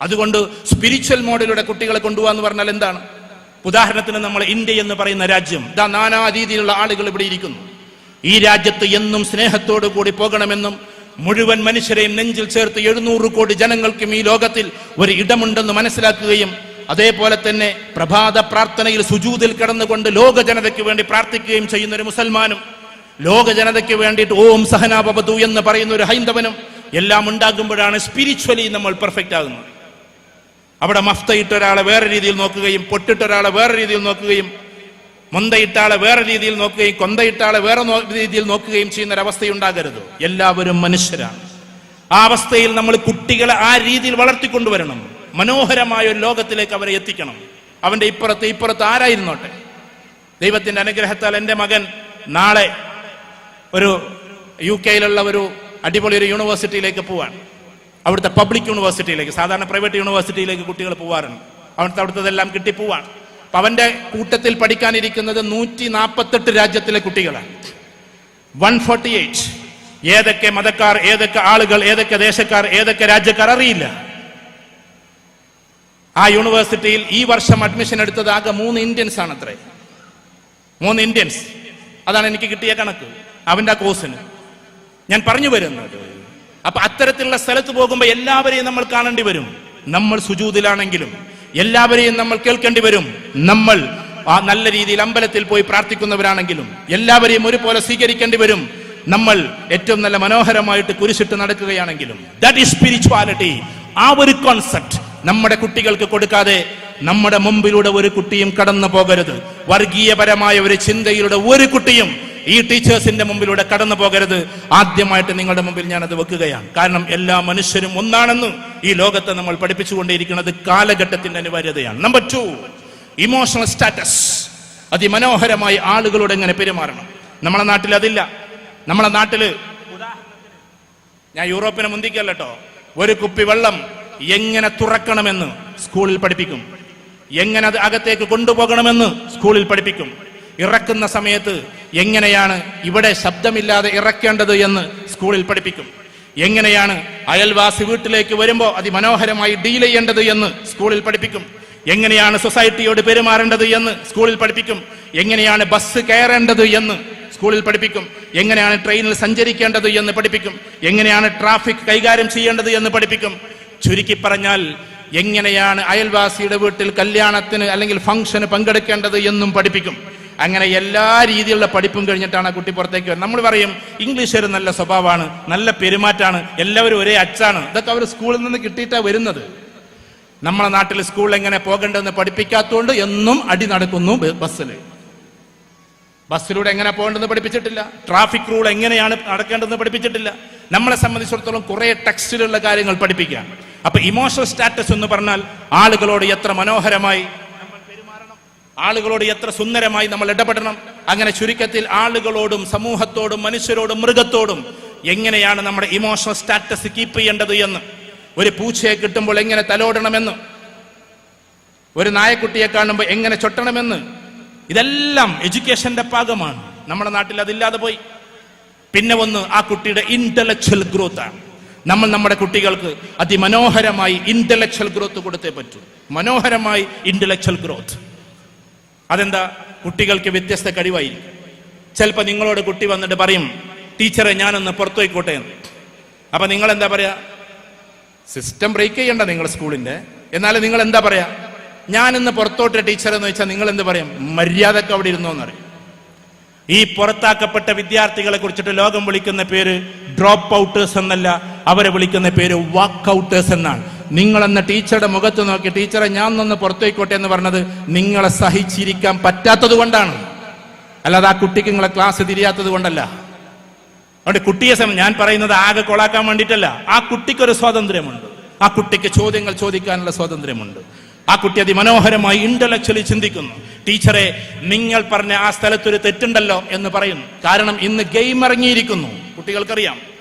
അതുകൊണ്ട് സ്പിരിച്വൽ മോഡിലൂടെ കുട്ടികളെ കൊണ്ടുപോകാന്ന് പറഞ്ഞാൽ എന്താണ്? ഉദാഹരണത്തിന് നമ്മൾ ഇന്ത്യ എന്ന് പറയുന്ന രാജ്യം. ഇതാ നാനാ രീതിയിലുള്ള ആളുകൾ ഇവിടെ ഇരിക്കുന്നു. ഈ രാജ്യത്ത് എന്നും സ്നേഹത്തോടു കൂടി പോകണമെന്നും മുഴുവൻ മനുഷ്യരെയും നെഞ്ചിൽ ചേർത്ത് എഴുന്നൂറ് കോടി ജനങ്ങൾക്കും ഈ ലോകത്തിൽ ഒരു ഇടമുണ്ടെന്ന് മനസ്സിലാക്കുകയും അതേപോലെ തന്നെ പ്രഭാത പ്രാർത്ഥനയിൽ സുജൂതിൽ കിടന്നുകൊണ്ട് ലോക ജനതയ്ക്ക് വേണ്ടി പ്രാർത്ഥിക്കുകയും ചെയ്യുന്ന ഒരു മുസൽമാനും ലോക ജനതയ്ക്ക് വേണ്ടിയിട്ട് ഓം സഹനാപതു എന്ന് പറയുന്ന ഒരു ഹൈന്ദവനും എല്ലാം ഉണ്ടാകുമ്പോഴാണ് സ്പിരിച്വലി നമ്മൾ പെർഫെക്റ്റ് ആകുന്നത്. അവിടെ മഫ്തയിട്ട ഒരാളെ വേറെ രീതിയിൽ നോക്കുകയും പൊട്ടിട്ട ഒരാളെ വേറെ രീതിയിൽ നോക്കുകയും മുന്തയിട്ട ആളെ വേറെ രീതിയിൽ നോക്കുകയും കൊന്തയിട്ട ആളെ വേറെ രീതിയിൽ നോക്കുകയും ചെയ്യുന്ന ഒരു അവസ്ഥയുണ്ടാകരുത് എല്ലാവരും മനുഷ്യരാണ്. ആ അവസ്ഥയിൽ നമ്മൾ കുട്ടികളെ ആ രീതിയിൽ വളർത്തിക്കൊണ്ടുവരണം. മനോഹരമായ ഒരു ലോകത്തിലേക്ക് അവരെ എത്തിക്കണം. അവന്റെ ഇപ്പുറത്ത് ഇപ്പുറത്ത് ആരായിരുന്നോട്ടെ? ദൈവത്തിന്റെ അനുഗ്രഹത്താൽ എന്റെ മകൻ നാളെ ഒരു യു കെയിലുള്ള ഒരു അടിപൊളി ഒരു യൂണിവേഴ്സിറ്റിയിലേക്ക് പോവാൻ. അവിടുത്തെ പബ്ലിക് യൂണിവേഴ്സിറ്റിയിലേക്ക് സാധാരണ പ്രൈവറ്റ് യൂണിവേഴ്സിറ്റിയിലേക്ക് കുട്ടികൾ പോവാറുണ്ട്. അവിടുത്തെ അവിടുത്തെല്ലാം കിട്ടി പോവാൻ അപ്പൊ അവന്റെ കൂട്ടത്തിൽ പഠിക്കാനിരിക്കുന്നത് നൂറ്റി നാൽപ്പത്തെട്ട് രാജ്യത്തിലെ കുട്ടികളാണ്. വൺ ഫോർട്ടി എയ്റ്റ് ഏതൊക്കെ മതക്കാർ ഏതൊക്കെ ആളുകൾ ഏതൊക്കെ ദേശക്കാർ ഏതൊക്കെ രാജ്യക്കാർ അറിയില്ല. ആ യൂണിവേഴ്സിറ്റിയിൽ ഈ വർഷം അഡ്മിഷൻ എടുത്തത് ആകെ മൂന്ന് ഇന്ത്യൻസ് ആണ് അത്രേ മൂന്ന് ഇന്ത്യൻസ് അതാണ് എനിക്ക് കിട്ടിയ കണക്ക്. അവന്റെ കോഴ്സിന് ഞാൻ പറഞ്ഞു വരുന്നത്. അപ്പൊ അത്തരത്തിലുള്ള സ്ഥലത്ത് പോകുമ്പോൾ എല്ലാവരെയും നമ്മൾ കാണേണ്ടി വരും. നമ്മൾ സുജൂതിലാണെങ്കിലും എല്ലാവരെയും നമ്മൾ കേൾക്കേണ്ടി വരും. നമ്മൾ ആ നല്ല രീതിയിൽ അമ്പലത്തിൽ പോയി പ്രാർത്ഥിക്കുന്നവരാണെങ്കിലും എല്ലാവരെയും ഒരുപോലെ സ്വീകരിക്കേണ്ടി വരും. നമ്മൾ ഏറ്റവും നല്ല മനോഹരമായിട്ട് കുരിശിട്ട് നടക്കുകയാണെങ്കിലും. ദാറ്റ് ഈസ് സ്പിരിച്വാലിറ്റി ആ ഒരു കോൺസെപ്റ്റ് നമ്മുടെ കുട്ടികൾക്ക് കൊടുക്കാതെ നമ്മുടെ മുമ്പിലൂടെ ഒരു കുട്ടിയും കടന്നു പോകരുത്. വർഗീയപരമായ ഒരു ചിന്തയിലൂടെ ഒരു കുട്ടിയും ഈ ടീച്ചേഴ്സിന്റെ മുമ്പിലൂടെ കടന്നു പോകരുത്. ആദ്യമായിട്ട് നിങ്ങളുടെ മുമ്പിൽ ഞാൻ അത് വെക്കുകയാണ്. കാരണം എല്ലാ മനുഷ്യരും ഒന്നാണെന്ന് ഈ ലോകത്തെ നമ്മൾ പഠിപ്പിച്ചുകൊണ്ടിരിക്കുന്നത് കാലഘട്ടത്തിന്റെ അനിവാര്യതയാണ്. നമ്പർ ടു ഇമോഷണൽ സ്റ്റാറ്റസ് അതിമനോഹരമായി ആളുകളോട് എങ്ങനെ പെരുമാറണം? നമ്മളെ നാട്ടിൽ അതില്ല. നമ്മളെ നാട്ടിൽ ഞാൻ യൂറോപ്പിനെ മുന്തിക്കല്ല ഒരു കുപ്പി വെള്ളം എങ്ങനെ തുറക്കണമെന്ന് സ്കൂളിൽ പഠിപ്പിക്കും. എങ്ങനെ അത് അകത്തേക്ക് കൊണ്ടുപോകണമെന്ന് സ്കൂളിൽ പഠിപ്പിക്കും. ഇറക്കുന്ന സമയത്ത് എങ്ങനെയാണ് ഇവിടെ ശബ്ദമില്ലാതെ ഇറക്കേണ്ടത് എന്ന് സ്കൂളിൽ പഠിപ്പിക്കും. എങ്ങനെയാണ് അയൽവാസി വീട്ടിലേക്ക് വരുമ്പോൾ അതിമനോഹരമായി ഡീൽ ചെയ്യേണ്ടത് എന്ന് സ്കൂളിൽ പഠിപ്പിക്കും. എങ്ങനെയാണ് സൊസൈറ്റിയോട് പെരുമാറേണ്ടത് എന്ന് സ്കൂളിൽ പഠിപ്പിക്കും. എങ്ങനെയാണ് ബസ് കയറേണ്ടത് എന്ന് സ്കൂളിൽ പഠിപ്പിക്കും. എങ്ങനെയാണ് ട്രെയിനിൽ സഞ്ചരിക്കേണ്ടത് എന്ന് പഠിപ്പിക്കും. എങ്ങനെയാണ് ട്രാഫിക് കൈകാര്യം ചെയ്യേണ്ടത് എന്ന് പഠിപ്പിക്കും. ചുരുക്കി പറഞ്ഞാൽ എങ്ങനെയാണ് അയൽവാസിയുടെ വീട്ടിൽ കല്യാണത്തിന് അല്ലെങ്കിൽ ഫംഗ്ഷന് പങ്കെടുക്കേണ്ടത് എന്നും പഠിപ്പിക്കും. അങ്ങനെ എല്ലാ രീതിയിലുള്ള പഠിപ്പും കഴിഞ്ഞിട്ടാണ് ആ കുട്ടി പുറത്തേക്ക് വരുന്നത്. നമ്മൾ പറയും ഇംഗ്ലീഷ് ഒരു നല്ല സ്വഭാവമാണ് നല്ല പെരുമാറ്റാണ് എല്ലാവരും ഒരേ അച്ചാണ്. ഇതൊക്കെ അവർ സ്കൂളിൽ നിന്ന് കിട്ടിയിട്ടാ വരുന്നത്. നമ്മളെ നാട്ടിൽ സ്കൂളിൽ എങ്ങനെ പോകേണ്ടതെന്ന് പഠിപ്പിക്കാത്തതുകൊണ്ട് എന്നും അടി നടക്കുന്നു ബസ്സിൽ ബസ്സിലൂടെ എങ്ങനെ പോകേണ്ടതെന്ന് പഠിപ്പിച്ചിട്ടില്ല. ട്രാഫിക് റൂൾ എങ്ങനെയാണ് നടക്കേണ്ടതെന്ന് പഠിപ്പിച്ചിട്ടില്ല. നമ്മളെ സംബന്ധിച്ചിടത്തോളം കുറെ ടെക്സ്റ്റിലുള്ള കാര്യങ്ങൾ പഠിപ്പിക്കാം അപ്പൊ ഇമോഷണൽ സ്റ്റാറ്റസ് എന്ന് പറഞ്ഞാൽ ആളുകളോട് എത്ര മനോഹരമായി ആളുകളോട് എത്ര സുന്ദരമായി നമ്മൾ ഇടപെടണം. അങ്ങനെ ചുരുക്കത്തിൽ ആളുകളോടും സമൂഹത്തോടും മനുഷ്യരോടും മൃഗത്തോടും എങ്ങനെയാണ് നമ്മുടെ ഇമോഷണൽ സ്റ്റാറ്റസ് കീപ്പ് ചെയ്യേണ്ടത് എന്ന്. ഒരു പൂച്ചയെ കിട്ടുമ്പോൾ എങ്ങനെ തലോടണമെന്ന്. ഒരു നായക്കുട്ടിയെ കാണുമ്പോൾ എങ്ങനെ ചൊട്ടണമെന്ന്. ഇതെല്ലാം എഡ്യൂക്കേഷന്റെ ഭാഗമാണ് നമ്മുടെ നാട്ടിൽ അതില്ലാതെ പോയി. പിന്നെ ഒന്ന് ആ കുട്ടിയുടെ ഇന്റലക്ച്വൽ ഗ്രോത്ത് ആണ്. നമ്മൾ നമ്മുടെ കുട്ടികൾക്ക് അതിമനോഹരമായി ഇന്റലക്ച്വൽ ഗ്രോത്ത് കൊടുത്തേ പറ്റൂ. മനോഹരമായി ഇന്റലക്ച്വൽ ഗ്രോത്ത് അതെന്താ? കുട്ടികൾക്ക് വ്യത്യസ്ത കഴിവായിരിക്കും. ചിലപ്പോൾ നിങ്ങളോട് കുട്ടി വന്നിട്ട് പറയും ടീച്ചറെ ഞാനൊന്ന് പുറത്തുപോയിക്കോട്ടെ എന്ന്. അപ്പൊ നിങ്ങൾ എന്താ പറയാ? സിസ്റ്റം ബ്രേക്ക് ചെയ്യണ്ട നിങ്ങൾ സ്കൂളിന്റെ. എന്നാലും നിങ്ങൾ എന്താ പറയാ? ഞാൻ ഇന്ന് പുറത്തോട്ട് ടീച്ചർ എന്ന് വെച്ചാൽ നിങ്ങൾ എന്ത് പറയും? മര്യാദയ്ക്ക് അവിടെ ഇരുന്നോ എന്നറിയും ഈ പുറത്താക്കപ്പെട്ട വിദ്യാർത്ഥികളെ കുറിച്ചിട്ട് ലോകം വിളിക്കുന്ന പേര് ഡ്രോപ്പ് ഔട്ടേഴ്സ് എന്നല്ല അവരെ വിളിക്കുന്ന പേര് വാക്ക് ഔട്ടേഴ്സ് എന്നാണ്. നിങ്ങൾ എന്ന ടീച്ചറുടെ മുഖത്ത് നോക്കി ടീച്ചറെ ഞാൻ നിന്ന് പുറത്തേക്കോട്ടെ എന്ന് പറഞ്ഞത് നിങ്ങളെ സഹിച്ചിരിക്കാൻ പറ്റാത്തത് കൊണ്ടാണ്. അല്ലാതെ ആ കുട്ടിക്ക് നിങ്ങളെ ക്ലാസ് തിരിയാത്തത് കൊണ്ടല്ല. അതുകൊണ്ട് കുട്ടിയെ സമയം ഞാൻ പറയുന്നത് ആകെ കൊളാക്കാൻ വേണ്ടിയിട്ടല്ല. ആ കുട്ടിക്കൊരു സ്വാതന്ത്ര്യമുണ്ട്. ആ കുട്ടിക്ക് ചോദ്യങ്ങൾ ചോദിക്കാനുള്ള സ്വാതന്ത്ര്യമുണ്ട്. ആ കുട്ടി അതിമനോഹരമായി ഇന്റലക്ച്വലി ചിന്തിക്കുന്നു. ടീച്ചറെ നിങ്ങൾ പറഞ്ഞ ആ സ്ഥലത്തൊരു തെറ്റുണ്ടല്ലോ എന്ന് പറയുന്നു. കാരണം ഇന്ന് ഗെയിം ഇറങ്ങിയിരിക്കുന്നു. കുട്ടികൾക്കറിയാം.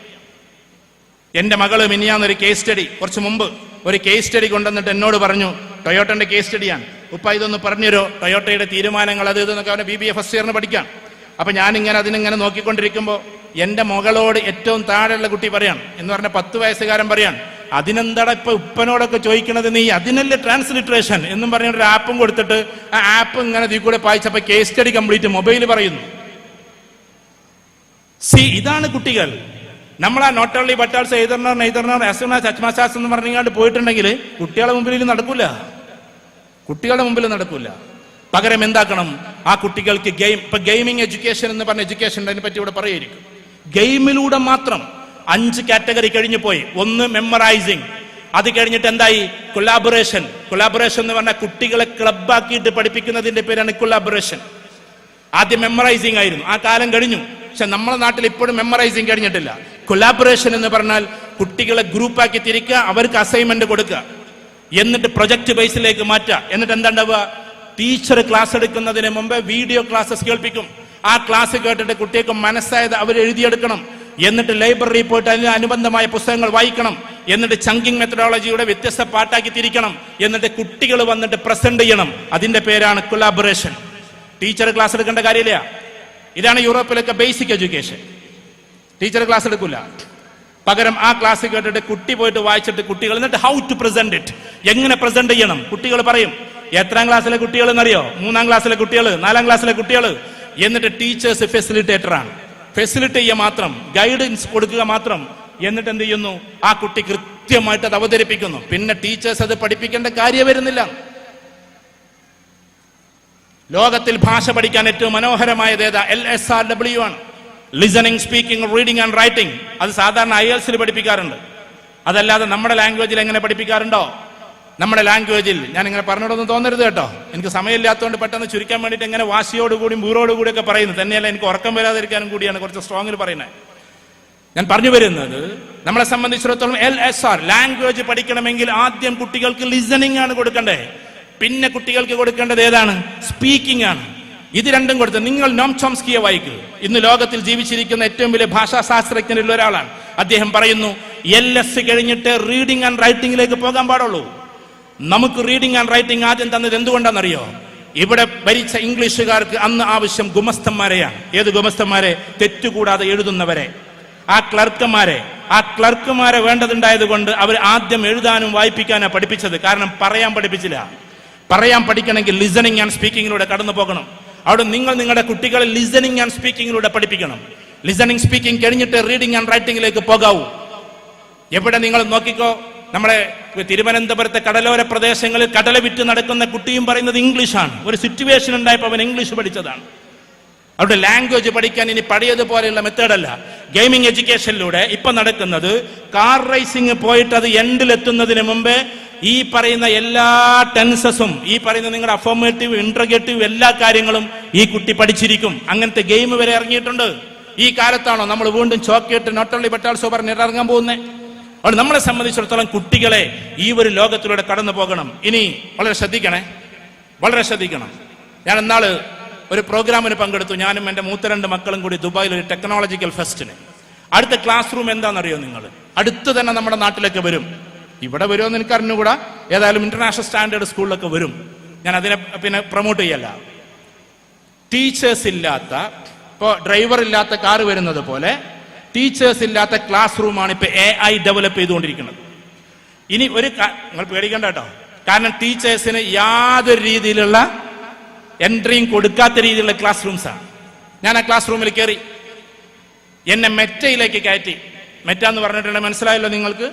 എന്റെ മകൾ മിനിയാന്നൊരു കേസ് സ്റ്റഡി കുറച്ച് മുമ്പ് ഒരു കേസ് സ്റ്റഡി കൊണ്ടുവന്നിട്ട് എന്നോട് പറഞ്ഞു ടൊയോട്ടന്റെ കേസ് സ്റ്റഡിയാണ് ഉപ്പ ഇതൊന്ന് പറഞ്ഞുതരോ? ടൊയോട്ടയുടെ തീരുമാനങ്ങൾ അത് ഇതെന്നൊക്കെ അവനെ ബി ബി എ ഫസ്റ്റ് ഇയറിന് പഠിക്കാം. അപ്പൊ ഞാനിങ്ങനെ അതിനിങ്ങനെ നോക്കിക്കൊണ്ടിരിക്കുമ്പോൾ എന്റെ മകളോട് ഏറ്റവും താഴെയുള്ള കുട്ടി പറയാണ് എന്ന് പറഞ്ഞ പത്ത് വയസ്സുകാരൻ പറയാണ് അതിനെന്താടാ ഇപ്പൊ ഉപ്പനോടൊക്കെ ചോദിക്കണത് നീ? അതിനല്ലേ ട്രാൻസ്ലിറ്ററേഷൻ എന്നും പറഞ്ഞ ഒരു ആപ്പും കൊടുത്തിട്ട് ആ ആപ്പ് ഇങ്ങനെ ഇതിൽ കൂടെ പായിച്ചപ്പോ കേസ് സ്റ്റഡി കംപ്ലീറ്റ് മൊബൈൽ പറയുന്നു. സി ഇതാണ് കുട്ടികൾ. നമ്മൾ ആ നോട്ട് ഓൺലി ബട്ടാൾസ് എഴുതണർ എഴുതണർ അസുന ചച്മാസാസ് എന്ന് പറഞ്ഞാണ്ട് പോയിട്ടുണ്ടെങ്കിൽ കുട്ടികളുടെ മുമ്പിൽ നടക്കൂല. കുട്ടികളുടെ മുമ്പിൽ നടക്കൂല. പകരം എന്താക്കണം? ആ കുട്ടികൾക്ക് ഗെയിം ഇപ്പൊ ഗെയിമിംഗ് എഡ്യൂക്കേഷൻ എന്ന് പറഞ്ഞ എഡ്യൂക്കേഷൻ അതിനെ പറ്റി ഇവിടെ പറയായിരിക്കും. ഗെയിമിലൂടെ മാത്രം അഞ്ച് കാറ്റഗറി കഴിഞ്ഞു പോയി. ഒന്ന് മെമ്മറൈസിങ് അത് കഴിഞ്ഞിട്ട് എന്തായി? കൊലാബറേഷൻ കൊലാബറേഷൻ എന്ന് പറഞ്ഞാൽ കുട്ടികളെ ക്ലബാക്കിയിട്ട് പഠിപ്പിക്കുന്നതിന്റെ പേരാണ് കൊലാബറേഷൻ ആദ്യം മെമ്മറൈസിങ് ആയിരുന്നു. ആ കാലം കഴിഞ്ഞു. പക്ഷെ നമ്മുടെ നാട്ടിൽ ഇപ്പോഴും മെമ്മറൈസിങ് കഴിഞ്ഞിട്ടില്ല. കൊലാബറേഷൻ എന്ന് പറഞ്ഞാൽ കുട്ടികളെ ഗ്രൂപ്പാക്കി തിരിക്കുക അവർക്ക് അസൈൻമെന്റ് കൊടുക്കുക. എന്നിട്ട് പ്രൊജക്ട് ബേസിലേക്ക് മാറ്റുക. എന്നിട്ട് എന്താ ഉണ്ടാവുക ടീച്ചർ ക്ലാസ് എടുക്കുന്നതിന് മുമ്പ് വീഡിയോ ക്ലാസ്സസ് കേൾപ്പിക്കും. ആ ക്ലാസ് കേട്ടിട്ട് കുട്ടികൾക്ക് മനസ്സായത് അവർ എഴുതിയെടുക്കണം. എന്നിട്ട് ലൈബ്രറി പോയിട്ട് അതിന് അനുബന്ധമായ പുസ്തകങ്ങൾ വായിക്കണം. എന്നിട്ട് ചങ്കിങ് മെത്തഡോളജിയുടെ വ്യത്യസ്ത പാട്ടാക്കി തിരിക്കണം. എന്നിട്ട് കുട്ടികൾ വന്നിട്ട് പ്രസന്റ് ചെയ്യണം. അതിന്റെ പേരാണ് കൊലാബറേഷൻ ടീച്ചർ ക്ലാസ് എടുക്കേണ്ട കാര്യമില്ല. ഇതാണ് യൂറോപ്പിലൊക്കെ ബേസിക് എഡ്യൂക്കേഷൻ ടീച്ചർ ക്ലാസ് എടുക്കില്ല പകരം ആ ക്ലാസ് കേട്ടിട്ട് കുട്ടി പോയിട്ട് വായിച്ചിട്ട് കുട്ടികൾ എന്നിട്ട് ഹൗ ടു പ്രസന്റ് ഇറ്റ് എങ്ങനെ പ്രസന്റ് ചെയ്യണം? കുട്ടികൾ പറയും എത്രാം ക്ലാസ്സിലെ കുട്ടികൾ എന്നറിയോ? മൂന്നാം ക്ലാസ്സിലെ കുട്ടികൾ നാലാം ക്ലാസ്സിലെ കുട്ടികൾ? എന്നിട്ട് ടീച്ചേഴ്സ് ഫെസിലിറ്റേറ്റർ ആണ്. ഫെസിലിറ്റേറ്റ് ചെയ്യുക മാത്രം ഗൈഡൻസ് കൊടുക്കുക മാത്രം. എന്നിട്ട് എന്ത് ചെയ്യുന്നു? ആ കുട്ടി കൃത്യമായിട്ട് അത് അവതരിപ്പിക്കുന്നു. പിന്നെ ടീച്ചേഴ്സ് അത് പഠിപ്പിക്കേണ്ട കാര്യം വരുന്നില്ല. ലോകത്തിൽ ഭാഷ പഠിക്കാൻ ഏറ്റവും മനോഹരമായത് ഏതാ? എൽ എസ് ആർ ഡബ്ല്യു ആണ്. Listening speaking reading and writing അത് സാധാരണ ഐ എൽസിൽ പഠിപ്പിക്കാറുണ്ട്. അതല്ലാതെ നമ്മുടെ ലാംഗ്വേജിൽ എങ്ങനെ പഠിപ്പിക്കാറുണ്ടോ? നമ്മുടെ ലാംഗ്വേജിൽ ഞാൻ ഇങ്ങനെ പറഞ്ഞോടൊന്നും തോന്നരുത് കേട്ടോ. എനിക്ക് സമയമില്ലാത്തതുകൊണ്ട് പെട്ടെന്ന് ചുരുക്കാൻ വേണ്ടിയിട്ട് എങ്ങനെ വാശിയോടുകൂടിയും ബൂറോടുകൂടി ഒക്കെ പറയുന്നു. തന്നെയല്ല എനിക്ക് ഉറക്കം വരാതിരിക്കാനും കൂടിയാണ് കുറച്ച് സ്ട്രോങ്ങിൽ പറയുന്നത്. ഞാൻ പറഞ്ഞു വരുന്നത് നമ്മളെ സംബന്ധിച്ചിടത്തോളം എൽ എസ് ആർ ലാംഗ്വേജ് പഠിക്കണമെങ്കിൽ ആദ്യം കുട്ടികൾക്ക് ലിസണിംഗ് ആണ് കൊടുക്കേണ്ടത്. പിന്നെ കുട്ടികൾക്ക് കൊടുക്കേണ്ടത് ഏതാണ്? സ്പീക്കിംഗ് ആണ്. ഇത് രണ്ടും കൊടുത്ത് നിങ്ങൾ നോം ചോംസ്കിയെ വായിക്കുക ഇന്ന് ലോകത്തിൽ ജീവിച്ചിരിക്കുന്ന ഏറ്റവും വലിയ ഭാഷാ ശാസ്ത്രജ്ഞരിൽ ഒരാളാണ്. അദ്ദേഹം പറയുന്നു എൽ എസ് കഴിഞ്ഞിട്ട് റീഡിംഗ് ആൻഡ് റൈറ്റിംഗിലേക്ക് പോകാൻ പാടുള്ളൂ. നമുക്ക് റീഡിംഗ് ആൻഡ് റൈറ്റിംഗ് ആദ്യം തന്നത് എന്തുകൊണ്ടാണെന്നറിയോ? ഇവിടെ ഭരിച്ച ഇംഗ്ലീഷുകാർക്ക് അന്ന് ആവശ്യം ഗുമസ്തന്മാരെയാണ്. ഏത് ഗുമസ്തന്മാരെ? തെറ്റുകൂടാതെ എഴുതുന്നവരെ. ആ ക്ലർക്കന്മാരെ ആ ക്ലർക്കുമാരെ വേണ്ടതുണ്ടായത് കൊണ്ട് അവർ ആദ്യം എഴുതാനും വായിപ്പിക്കാനാണ് പഠിപ്പിച്ചത്. കാരണം പറയാൻ പഠിപ്പിച്ചില്ല. പറയാൻ പഠിക്കണമെങ്കിൽ ലിസണിങ് ആൻഡ് സ്പീക്കിങ്ങിലൂടെ കടന്നു പോകണം അവിടെ നിങ്ങൾ നിങ്ങളുടെ കുട്ടികളെ ലിസണിങ് ആൻഡ് സ്പീക്കിങ്ങിലൂടെ പഠിപ്പിക്കണം. ലിസണിങ് സ്പീക്കിംഗ് കഴിഞ്ഞിട്ട് റീഡിംഗ് ആൻഡ് റൈറ്റിംഗിലേക്ക് പോകാവൂ. എവിടെ നിങ്ങൾ നോക്കിക്കോ നമ്മളെ തിരുവനന്തപുരത്തെ കടലോര പ്രദേശങ്ങളിൽ കടല വിറ്റ് നടക്കുന്ന കുട്ടിയും പറയുന്നത് ഇംഗ്ലീഷാണ് ഒരു സിറ്റുവേഷൻ ഉണ്ടായപ്പോൾ അവൻ ഇംഗ്ലീഷ് പഠിച്ചതാണ്. അവിടെ ലാംഗ്വേജ് പഠിക്കാൻ ഇനി പഴയതുപോലെയുള്ള മെത്തേഡല്ല ഗെയിമിംഗ് എഡ്യൂക്കേഷനിലൂടെ ഇപ്പൊ നടക്കുന്നത് കാർ റേസിംഗ് പോയിട്ട് അത് എൻഡിലെത്തുന്നതിന് മുമ്പേ ഈ പറയുന്ന എല്ലാ ടെൻസസും ഈ പറയുന്ന നിങ്ങളുടെ അഫോമേറ്റീവ് ഇന്റർഗേറ്റീവ് എല്ലാ കാര്യങ്ങളും ഈ കുട്ടി പഠിച്ചിരിക്കും. അങ്ങനത്തെ ഗെയിം വരെ ഇറങ്ങിയിട്ടുണ്ട്. ഈ കാലത്താണോ നമ്മൾ വീണ്ടും ചോക്കേറ്റ് നോട്ടള്ളി ബട്ടാൾസോ പറഞ്ഞ് ഇറങ്ങാൻ പോകുന്നത് നമ്മളെ സംബന്ധിച്ചിടത്തോളം കുട്ടികളെ ഈ ഒരു ലോകത്തിലൂടെ കടന്നു പോകണം. ഇനി വളരെ ശ്രദ്ധിക്കണേ. വളരെ ശ്രദ്ധിക്കണം. ഞാൻ എന്നാൾ ഒരു പ്രോഗ്രാമിന് പങ്കെടുത്തു. ഞാനും എന്റെ മൂത്ത രണ്ട് മക്കളും കൂടി ദുബായിൽ ഒരു ടെക്നോളജിക്കൽ ഫെസ്റ്റിന് അടുത്ത ക്ലാസ് റൂം എന്താണെന്നറിയോ നിങ്ങൾ? അടുത്ത് തന്നെ നമ്മുടെ നാട്ടിലേക്ക് വരും. ഇവിടെ വരുമെന്ന് എനിക്ക് അറിഞ്ഞുകൂടാ? ഏതായാലും ഇന്റർനാഷണൽ സ്റ്റാൻഡേർഡ് സ്കൂളിലൊക്കെ വരും. ഞാൻ അതിനെ പിന്നെ പ്രൊമോട്ട് ചെയ്യല്ല. ടീച്ചേഴ്സ് ഇല്ലാത്ത ഇപ്പോൾ ഡ്രൈവർ ഇല്ലാത്ത കാർ വരുന്നത് പോലെ ടീച്ചേഴ്സ് ഇല്ലാത്ത ക്ലാസ് റൂമാണ് ഇപ്പൊ എ ഐ ഡെവലപ്പ് ചെയ്തുകൊണ്ടിരിക്കുന്നത്. ഇനി ഒരു നിങ്ങൾ പേടിക്കണ്ട കേട്ടോ. കാരണം ടീച്ചേഴ്സിന് യാതൊരു രീതിയിലുള്ള എൻട്രിയും കൊടുക്കാത്ത രീതിയിലുള്ള ക്ലാസ് റൂംസാണ് ഞാൻ ആ ക്ലാസ് റൂമിൽ കയറി എന്നെ മെറ്റയിലേക്ക് കയറ്റി. മെറ്റ എന്ന് പറഞ്ഞിട്ടുണ്ടെങ്കിൽ മനസ്സിലായല്ലോ നിങ്ങൾക്ക്?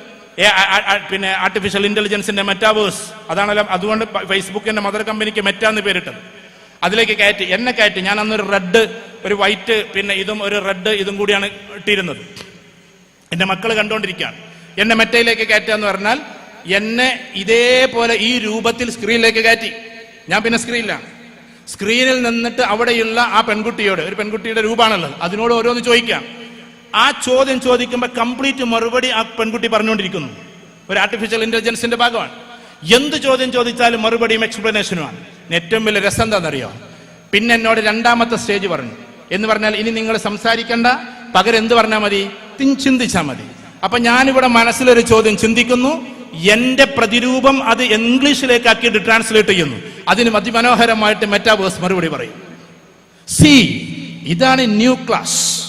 പിന്നെ ആർട്ടിഫിഷ്യൽ ഇന്റലിജൻസിന്റെ മെറ്റാവേഴ്സ് അതാണല്ലോ അതുകൊണ്ട് ഫേസ്ബുക്കിന്റെ മദർ കമ്പനിക്ക് മെറ്റ എന്ന് പേരിട്ടത്. അതിലേക്ക് കയറ്റി എന്നെ കയറ്റി. ഞാൻ അന്നൊരു റെഡ് ഒരു വൈറ്റ് പിന്നെ ഇതും ഒരു റെഡ് ഇതും കൂടിയാണ് ഇട്ടിരുന്നത്. എന്റെ മക്കൾ കണ്ടുകൊണ്ടിരിക്കുകയാണ് എന്നെ മെറ്റയിലേക്ക് കയറ്റുക എന്ന് പറഞ്ഞാൽ എന്നെ ഇതേപോലെ ഈ രൂപത്തിൽ സ്ക്രീനിലേക്ക് കയറ്റി. ഞാൻ പിന്നെ സ്ക്രീനിലാണ് സ്ക്രീനിൽ നിന്നിട്ട് അവിടെയുള്ള ആ പെൺകുട്ടിയോട് ഒരു പെൺകുട്ടിയുടെ രൂപമാണല്ലോ അതിനോട് ഓരോന്ന് ചോദിക്കാം ആ ചോദ്യം ചോദിക്കുമ്പോൾ കംപ്ലീറ്റ് മറുപടി ആ പെൺകുട്ടി പറഞ്ഞുകൊണ്ടിരിക്കുന്നു. ഒരു ആർട്ടിഫിഷ്യൽ ഇന്റലിജൻസിന്റെ ഭാഗമാണ്. എന്ത് ചോദ്യം ചോദിച്ചാലും മറുപടിയും എക്സ്പ്ലനേഷനുമാണ് ഏറ്റവും വലിയ രസം എന്താണെന്നറിയോ? പിന്നെ എന്നോട് രണ്ടാമത്തെ സ്റ്റേജ് പറഞ്ഞു. എന്ന് പറഞ്ഞാൽ ഇനി നിങ്ങൾ സംസാരിക്കണ്ട. പകരം എന്ത് പറഞ്ഞാൽ മതി? ചിന്തിച്ചാൽ മതി. അപ്പൊ ഞാനിവിടെ മനസ്സിലൊരു ചോദ്യം ചിന്തിക്കുന്നു. എന്റെ പ്രതിരൂപം അത് ഇംഗ്ലീഷിലേക്ക് ആക്കിയിട്ട് ട്രാൻസ്ലേറ്റ് ചെയ്യുന്നു. അതിന് അതിമനോഹരമായിട്ട് മെറ്റാവേഴ്സ് മറുപടി പറയും. സി ഇതാണ് ന്യൂ ക്ലാസ്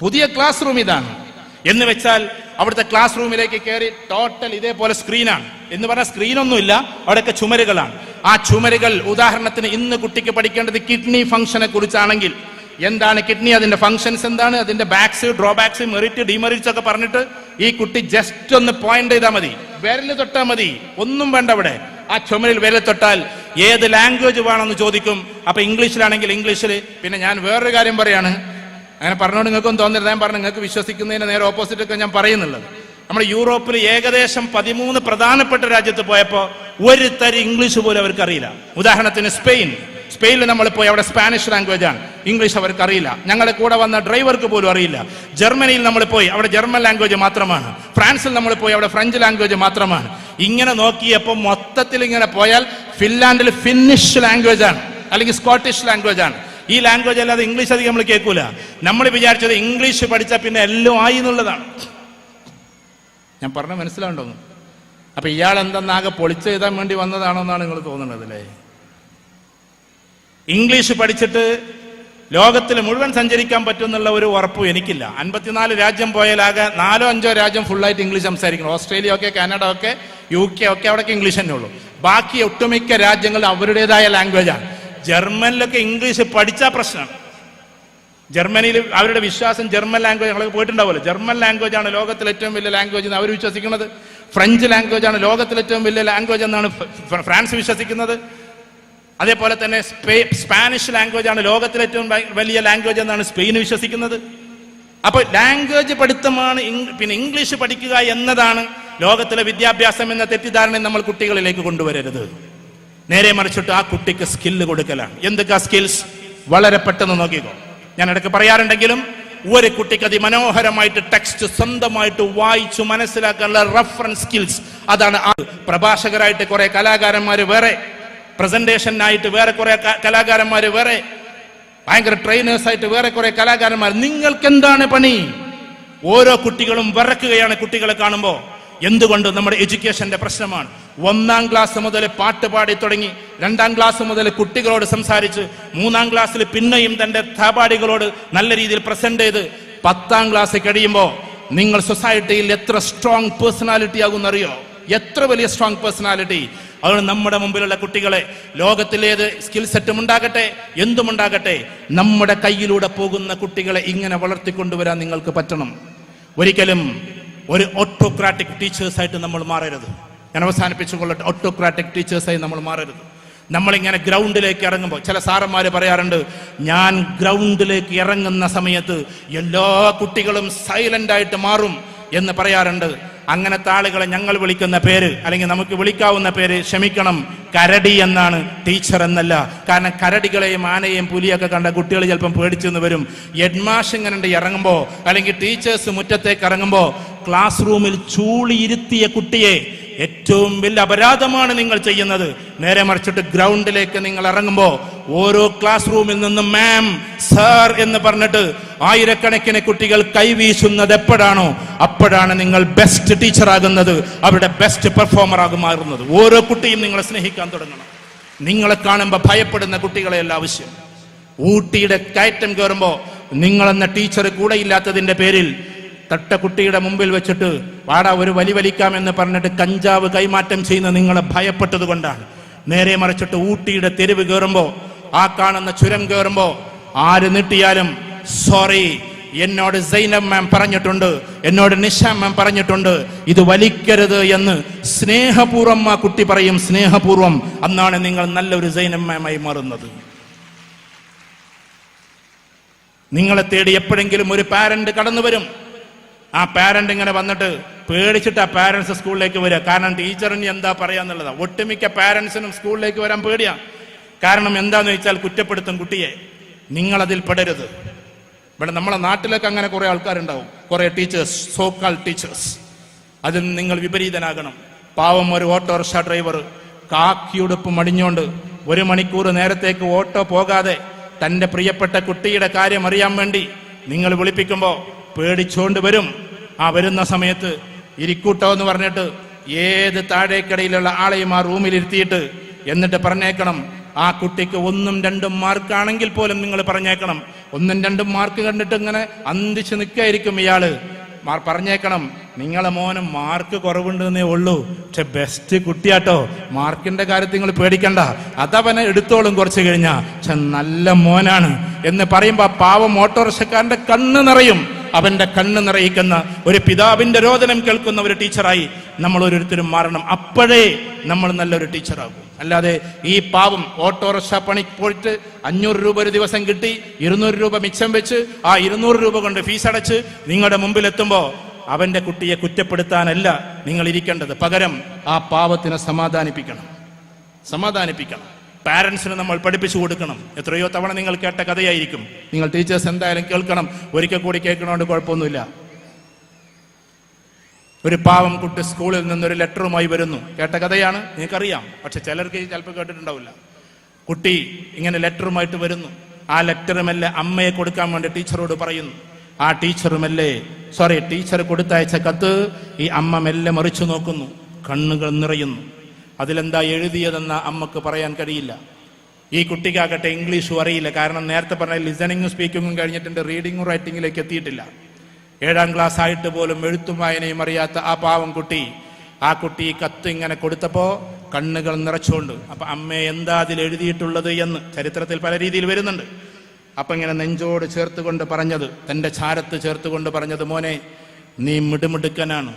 പുതിയ ക്ലാസ് റൂം ഇതാണ്. എന്ന് വെച്ചാൽ അവിടുത്തെ ക്ലാസ് റൂമിലേക്ക് കയറി ടോട്ടൽ ഇതേപോലെ സ്ക്രീനാണ് എന്ന് പറഞ്ഞാൽ സ്ക്രീനൊന്നുമില്ല അവിടെയൊക്കെ ചുമരുകളാണ്. ആ ചുമരുകൾ ഉദാഹരണത്തിന് ഇന്ന് കുട്ടിക്ക് പഠിക്കേണ്ടത് കിഡ്നി ഫംഗ്ഷനെ കുറിച്ചാണെങ്കിൽ എന്താണ് കിഡ്നി അതിന്റെ ഫംഗ്ഷൻസ് എന്താണ്? അതിന്റെ ബാക്സ് ഡ്രോബാക്സ് മെറിറ്റ് ഡിമെറിറ്റ്സ് ഒക്കെ പറഞ്ഞിട്ട് ഈ കുട്ടി ജസ്റ്റ് ഒന്ന് പോയിന്റ് ചെയ്താൽ മതി. വിരൽ തൊട്ടാൽ മതി. ഒന്നും വേണ്ട അവിടെ. ആ ചുമരിൽ വിരൽ തൊട്ടാൽ ഏത് ലാംഗ്വേജ് വേണമെന്ന് ചോദിക്കും. അപ്പൊ ഇംഗ്ലീഷിലാണെങ്കിൽ ഇംഗ്ലീഷിൽ പിന്നെ ഞാൻ വേറൊരു കാര്യം പറയാണ്. അങ്ങനെ പറഞ്ഞുകൊണ്ട് നിങ്ങൾക്കും തോന്നരുത്. ഞാൻ പറഞ്ഞു നിങ്ങൾക്ക് വിശ്വസിക്കുന്നതിന് നേരെ ഓപ്പോസിറ്റ് ഒക്കെ ഞാൻ പറയുന്നുള്ളത്. നമ്മുടെ യൂറോപ്പിൽ ഏകദേശം പതിമൂന്ന് പ്രധാനപ്പെട്ട രാജ്യത്ത് പോയപ്പോൾ ഒരു ഇംഗ്ലീഷ് പോലും അവർക്ക് അറിയില്ല ഉദാഹരണത്തിന് സ്പെയിൻ. സ്പെയിനിൽ നമ്മൾ പോയി അവിടെ സ്പാനിഷ് ലാംഗ്വേജ് ആണ്. ഇംഗ്ലീഷ് അവർക്ക് അറിയില്ല ഞങ്ങളുടെ കൂടെ വന്ന ഡ്രൈവർക്ക് പോലും അറിയില്ല. ജർമ്മനിയിൽ നമ്മൾ പോയി അവിടെ ജർമ്മൻ ലാംഗ്വേജ് മാത്രമാണ്. ഫ്രാൻസിൽ നമ്മൾ പോയി അവിടെ ഫ്രഞ്ച് ലാംഗ്വേജ് മാത്രമാണ്. ഇങ്ങനെ നോക്കിയപ്പോൾ മൊത്തത്തിൽ ഇങ്ങനെ പോയാൽ ഫിൻലാൻഡിൽ ഫിന്നിഷ് ലാംഗ്വേജ് ആണ്. അല്ലെങ്കിൽ സ്കോട്ടിഷ് ലാംഗ്വേജ് ആണ്. ഈ ലാംഗ്വേജ് അല്ലാതെ ഇംഗ്ലീഷ് അധികം നമ്മൾ കേൾക്കൂല. നമ്മൾ വിചാരിച്ചത് ഇംഗ്ലീഷ് പഠിച്ചാൽ പിന്നെ എല്ലാം ആയി എന്നുള്ളതാണ്. ഞാൻ പറഞ്ഞ മനസ്സിലാവുണ്ടോന്ന് അപ്പൊ ഇയാൾ എന്തെന്നാകെ പൊളിച്ചെഴുതാൻ വേണ്ടി വന്നതാണോ എന്നാണ് നിങ്ങൾ തോന്നുന്നത് അല്ലേ? ഇംഗ്ലീഷ് പഠിച്ചിട്ട് ലോകത്തിൽ മുഴുവൻ സഞ്ചരിക്കാൻ പറ്റുമെന്നുള്ള ഒരു ഉറപ്പും എനിക്കില്ല. അൻപത്തിനാല് രാജ്യം പോയാലാകെ നാലോ അഞ്ചോ രാജ്യം ഫുള്ളായിട്ട് ഇംഗ്ലീഷ് സംസാരിക്കണം. ഓസ്ട്രേലിയ ഒക്കെ കാനഡ ഒക്കെ യു കെ ഒക്കെ അവിടെയൊക്കെ ഇംഗ്ലീഷ് തന്നെ ഉള്ളൂ. ബാക്കി ഒട്ടുമിക്ക രാജ്യങ്ങൾ അവരുടേതായ ലാംഗ്വേജാണ് ജർമ്മനിലൊക്കെ ഇംഗ്ലീഷ് പഠിച്ചാൽ പ്രശ്നമാണ് ജർമ്മനിയിൽ അവരുടെ വിശ്വാസം ജർമ്മൻ ലാംഗ്വേജ് ഞങ്ങൾ പോയിട്ടുണ്ടാവുമല്ലോ ജർമ്മൻ ലാംഗ്വേജ് ആണ് ലോകത്തിലെ ഏറ്റവും വലിയ ലാംഗ്വേജ് എന്ന് അവർ വിശ്വസിക്കുന്നത്. ഫ്രഞ്ച് ലാംഗ്വേജ് ആണ് ലോകത്തിലെ ഏറ്റവും വലിയ ലാംഗ്വേജ് എന്നാണ് ഫ്രാൻസ് വിശ്വസിക്കുന്നത്. അതേപോലെ തന്നെ സ്പേ- സ്പാനിഷ് ലാംഗ്വേജ് ആണ് ലോകത്തിലെ ഏറ്റവും വലിയ ലാംഗ്വേജ് എന്നാണ് സ്പെയിൻ വിശ്വസിക്കുന്നത്. അപ്പോൾ ലാംഗ്വേജ് പഠിത്തമാണ് പിന്നെ ഇംഗ്ലീഷ് പഠിക്കുക എന്നതാണ് ലോകത്തിലെ വിദ്യാഭ്യാസം എന്ന തെറ്റിദ്ധാരണ നമ്മൾ കുട്ടികളിലേക്ക് കൊണ്ടുവരരുത്. നേരെ മറിച്ചിട്ട് ആ കുട്ടിക്ക് സ്കില്ല് കൊടുക്കലാണ്. എന്തൊക്കെ സ്കിൽസ് വളരെ പെട്ടെന്ന് നോക്കിക്കോ. ഞാൻ ഇടയ്ക്ക് പറയാറുണ്ടെങ്കിലും ഒരു കുട്ടിക്ക് അതിമനോഹരമായിട്ട് ടെക്സ്റ്റ് സ്വന്തമായിട്ട് വായിച്ചു മനസ്സിലാക്കാനുള്ള റഫറൻസ് സ്കിൽസ് അതാണ് പ്രഭാഷകരായിട്ട് കുറെ കലാകാരന്മാർ വേറെ പ്രസന്റേഷനായിട്ട് വേറെ കുറെ കലാകാരന്മാർ വേറെ ഭയങ്കര ട്രെയിനേഴ്സ് ആയിട്ട് വേറെ കുറെ കലാകാരന്മാർ നിങ്ങൾക്ക് എന്താണ് പണി? ഓരോ കുട്ടികളും വിറക്കുകയാണ് കുട്ടികളെ കാണുമ്പോൾ എന്തുകൊണ്ട് നമ്മുടെ എഡ്യൂക്കേഷന്റെ പ്രശ്നമാണ്? ഒന്നാം ക്ലാസ് മുതൽ പാട്ട് പാടി തുടങ്ങി രണ്ടാം ക്ലാസ് മുതൽ കുട്ടികളോട് സംസാരിച്ച് മൂന്നാം ക്ലാസ്സിൽ പിന്നെയും തന്റെ സഹപാഠികളോട് നല്ല രീതിയിൽ പ്രസന്റ് ചെയ്ത് പത്താം ക്ലാസ് കഴിയുമ്പോൾ നിങ്ങൾ സൊസൈറ്റിയിൽ എത്ര സ്ട്രോങ് പേഴ്സണാലിറ്റി ആകുമെന്നറിയോ എത്ര വലിയ സ്ട്രോങ് പേഴ്സണാലിറ്റി അതുകൊണ്ട് നമ്മുടെ മുമ്പിലുള്ള കുട്ടികളെ ലോകത്തിലേത് സ്കിൽ സെറ്റും ഉണ്ടാകട്ടെ എന്തുമുണ്ടാകട്ടെ നമ്മുടെ കയ്യിലൂടെ പോകുന്ന കുട്ടികളെ ഇങ്ങനെ വളർത്തിക്കൊണ്ടുവരാൻ നിങ്ങൾക്ക് പറ്റണം. ഒരിക്കലും ഒരു ഓട്ടോക്രാറ്റിക് ടീച്ചേഴ്സായിട്ട് നമ്മൾ മാറരുത്. ഞാൻ അവസാനിപ്പിച്ചുകൊള്ളട്ടെ. ഓട്ടോക്രാറ്റിക് ടീച്ചേഴ്സായി നമ്മൾ മാറരുത്. നമ്മളിങ്ങനെ ഗ്രൗണ്ടിലേക്ക് ഇറങ്ങുമ്പോൾ ചില സാറന്മാർ പറയാറുണ്ട് ഞാൻ ഗ്രൗണ്ടിലേക്ക് ഇറങ്ങുന്ന സമയത്ത് എല്ലാ കുട്ടികളും സൈലന്റ് ആയിട്ട് മാറും എന്ന് പറയാറുണ്ട്. അങ്ങനത്തെ ആളുകളെ ഞങ്ങൾ വിളിക്കുന്ന പേര് അല്ലെങ്കിൽ നമുക്ക് വിളിക്കാവുന്ന പേര് ക്ഷമിക്കണം കരടി എന്നാണ് ടീച്ചർ എന്നല്ല. കാരണം കരടികളെയും ആനയെയും പുലിയൊക്കെ കണ്ട കുട്ടികൾ ചിലപ്പം പേടിച്ചെന്ന് വരും. ഹെഡ്മാഷ് ഇങ്ങനെ ഇറങ്ങുമ്പോൾ അല്ലെങ്കിൽ ടീച്ചേഴ്സ് മുറ്റത്തേക്ക് ഇറങ്ങുമ്പോൾ ക്ലാസ് റൂമിൽ ചൂളിയിരുത്തിയ കുട്ടിയെ ഏറ്റവും വലിയ അപരാധമാണ് നിങ്ങൾ ചെയ്യുന്നത്. നേരെ മറിച്ചിട്ട് ഗ്രൗണ്ടിലേക്ക് നിങ്ങൾ ഇറങ്ങുമ്പോൾ ഓരോ ക്ലാസ് റൂമിൽ നിന്നും മാം സാർ എന്ന് പറഞ്ഞിട്ട് ആയിരക്കണക്കിന് കുട്ടികൾ കൈവീശുന്നത് എപ്പോഴാണോ? അപ്പോഴാണ് നിങ്ങൾ ബെസ്റ്റ് ടീച്ചർ ആകുന്നത് അവരുടെ ബെസ്റ്റ് പെർഫോമർ ആകും മാറുന്നത്. ഓരോ കുട്ടിയും നിങ്ങളെ സ്നേഹിക്കാൻ തുടങ്ങണം. നിങ്ങളെ കാണുമ്പോൾ ഭയപ്പെടുന്ന കുട്ടികളെയല്ല ആവശ്യം. ഊട്ടിയുടെ കയറ്റം കയറുമ്പോൾ നിങ്ങളെന്ന ടീച്ചർ കൂടെ ഇല്ലാത്തതിന്റെ പേരിൽ തട്ട കുട്ടിയുടെ മുമ്പിൽ വെച്ചിട്ട് വാടാ ഒരു വലി വലിക്കാമെന്ന് പറഞ്ഞിട്ട് കഞ്ചാവ് കൈമാറ്റം ചെയ്യുന്ന നിങ്ങളെ ഭയപ്പെട്ടത് കൊണ്ടാണ്. നേരെ മറിച്ചിട്ട് ഊട്ടിയുടെ തെരുവ് കയറുമ്പോൾ ആ കാണുന്ന ചുരം കയറുമ്പോൾ ആര് നീട്ടിയാലും സോറി എന്നോട് സൈനം മാം പറഞ്ഞിട്ടുണ്ട് എന്നോട് നിഷ മാം പറഞ്ഞിട്ടുണ്ട് ഇത് വലിക്കരുത് എന്ന് സ്നേഹപൂർവം ആ കുട്ടി പറയും സ്നേഹപൂർവം. അന്നാണ് നിങ്ങൾ നല്ലൊരു സൈനം മാമായി മാറുന്നത്. നിങ്ങളെ തേടി എപ്പോഴെങ്കിലും ഒരു പാരന്റ് കടന്നു വരും. ആ പാരന്റ് ഇങ്ങനെ വന്നിട്ട് പേടിച്ചിട്ട് ആ പാരന്റ്സ് സ്കൂളിലേക്ക് വരിക. കാരണം ടീച്ചറിന് എന്താ പറയാന്നുള്ളതാ ഒട്ടുമിക്ക പാരന്റ്സിനും സ്കൂളിലേക്ക് വരാൻ പേടിയാ. കാരണം എന്താന്ന് വെച്ചാൽ കുറ്റപ്പെടുത്തും കുട്ടിയെ. നിങ്ങൾ അതിൽ പെടരുത്. ഇവിടെ നമ്മളെ നാട്ടിലൊക്കെ അങ്ങനെ കുറെ ആൾക്കാരുണ്ടാവും. കുറെ ടീച്ചേഴ്സ് സോക്കാൾ ടീച്ചേഴ്സ് അതിൽ നിങ്ങൾ വിപരീതനാകണം. പാവം ഒരു ഓട്ടോറിക്ഷ ഡ്രൈവർ കാക്കിയുടുപ്പ് മടിഞ്ഞുകൊണ്ട് ഒരു മണിക്കൂർ നേരത്തേക്ക് ഓട്ടോ പോകാതെ തന്റെ പ്രിയപ്പെട്ട കുട്ടിയുടെ കാര്യം അറിയാൻ വേണ്ടി നിങ്ങൾ വിളിപ്പിക്കുമ്പോൾ പേടിച്ചുകൊണ്ട് വരും. ആ വരുന്ന സമയത്ത് ഇരിക്കൂട്ടോ എന്ന് പറഞ്ഞിട്ട് ഏത് താഴേക്കടയിലുള്ള ആളെയും ആ റൂമിൽ ഇരുത്തിയിട്ട് എന്നിട്ട് പറഞ്ഞേക്കണം ആ കുട്ടിക്ക് ഒന്നും രണ്ടും മാർക്കാണെങ്കിൽ പോലും നിങ്ങൾ പറഞ്ഞേക്കണം. ഒന്നും രണ്ടും മാർക്ക് കണ്ടിട്ട് ഇങ്ങനെ അന്തിച്ച് നിൽക്കായിരിക്കും ഇയാൾ. പറഞ്ഞേക്കണം നിങ്ങളെ മോനും മാർക്ക് കുറവുണ്ടെന്നേ ഉള്ളൂ. പക്ഷെ ബെസ്റ്റ് കുട്ടിയാട്ടോ. മാർക്കിന്റെ കാര്യത്തിൽ നിങ്ങൾ പേടിക്കണ്ട. അതവനെ എടുത്തോളും കുറച്ച് കഴിഞ്ഞാ. പക്ഷെ നല്ല മോനാണ്. എന്ന് പറയുമ്പോ ആ പാവം ഓട്ടോറിക്ഷക്കാരന്റെ കണ്ണ് നിറയും. അവന്റെ കണ്ണ് നിറയിക്കുന്ന ഒരു പിതാവിന്റെ രോദനം കേൾക്കുന്ന ഒരു ടീച്ചറായി നമ്മൾ ഓരോരുത്തരും മാറണം. അപ്പോഴേ നമ്മൾ നല്ലൊരു ടീച്ചറാകും. അല്ലാതെ ഈ പാവം ഓട്ടോറിക്ഷ പണി പോയിട്ട് അഞ്ഞൂറ് രൂപ ഒരു ദിവസം കിട്ടി ഇരുന്നൂറ് രൂപ മിച്ചം വെച്ച് ആ ഇരുന്നൂറ് രൂപ കൊണ്ട് ഫീസ് അടച്ച് നിങ്ങളുടെ മുമ്പിൽ എത്തുമ്പോ അവന്റെ കുട്ടിയെ കുറ്റപ്പെടുത്താനല്ല നിങ്ങൾ ഇരിക്കേണ്ടത്. പകരം ആ പാവത്തിനെ സമാധാനിപ്പിക്കണം. സമാധാനിപ്പിക്കണം. പാരൻസിന് നമ്മൾ പഠിപ്പിച്ചു കൊടുക്കണം. എത്രയോ തവണ നിങ്ങൾ കേട്ട കഥയായിരിക്കും. നിങ്ങൾ ടീച്ചേഴ്സ് എന്തായാലും കേൾക്കണം. ഒരിക്കൽ കൂടി കേൾക്കണോണ്ട് കുഴപ്പമൊന്നുമില്ല. ഒരു പാവം കുട്ടി സ്കൂളിൽ നിന്നൊരു ലെറ്ററുമായി വരുന്നു. കേട്ട കഥയാണ്? നിനക്കറിയാം പക്ഷെ ചിലർക്ക് ചിലപ്പോൾ കേട്ടിട്ടുണ്ടാവില്ല. കുട്ടി ഇങ്ങനെ ലെറ്ററുമായിട്ട് വരുന്നു. ആ ലെറ്ററുമല്ലേ അമ്മയെ കൊടുക്കാൻ വേണ്ടി ടീച്ചറോട് പറയുന്നു. ആ ടീച്ചറുമല്ലേ? സോറി ടീച്ചർ കൊടുത്തയച്ച കത്ത് ഈ അമ്മ മെല്ലെ മറിച്ചു നോക്കുന്നു. കണ്ണുകൾ നിറയുന്നു. അതിലെന്താ എഴുതിയതെന്ന അമ്മയ്ക്ക് പറയാൻ കഴിയില്ല. ഈ കുട്ടിക്കാകട്ടെ ഇംഗ്ലീഷും അറിയില്ല. കാരണം നേരത്തെ പറഞ്ഞ ലിസണിങ്ങും സ്പീക്കിങ്ങും കഴിഞ്ഞിട്ടുണ്ട് റീഡിങ്ങും റൈറ്റിങ്ങിലേക്ക് എത്തിയിട്ടില്ല. ഏഴാം ക്ലാസ് ആയിട്ട് പോലും എഴുത്തും വായനയും അറിയാത്ത ആ പാവം കുട്ടി ആ കുട്ടി കത്ത് ഇങ്ങനെ കൊടുത്തപ്പോ കണ്ണുകൾ നിറച്ചുകൊണ്ട് അപ്പൊ അമ്മ എന്താ അതിൽ എഴുതിയിട്ടുള്ളത്? എന്ന് ചരിത്രത്തിൽ പല രീതിയിൽ വരുന്നുണ്ട്. അപ്പൊ ഇങ്ങനെ നെഞ്ചോട് ചേർത്തുകൊണ്ട് പറഞ്ഞത് തന്റെ ചാരത്ത് ചേർത്തുകൊണ്ട് പറഞ്ഞത് മോനെ നീ മിടുമിടുക്കനാണ്.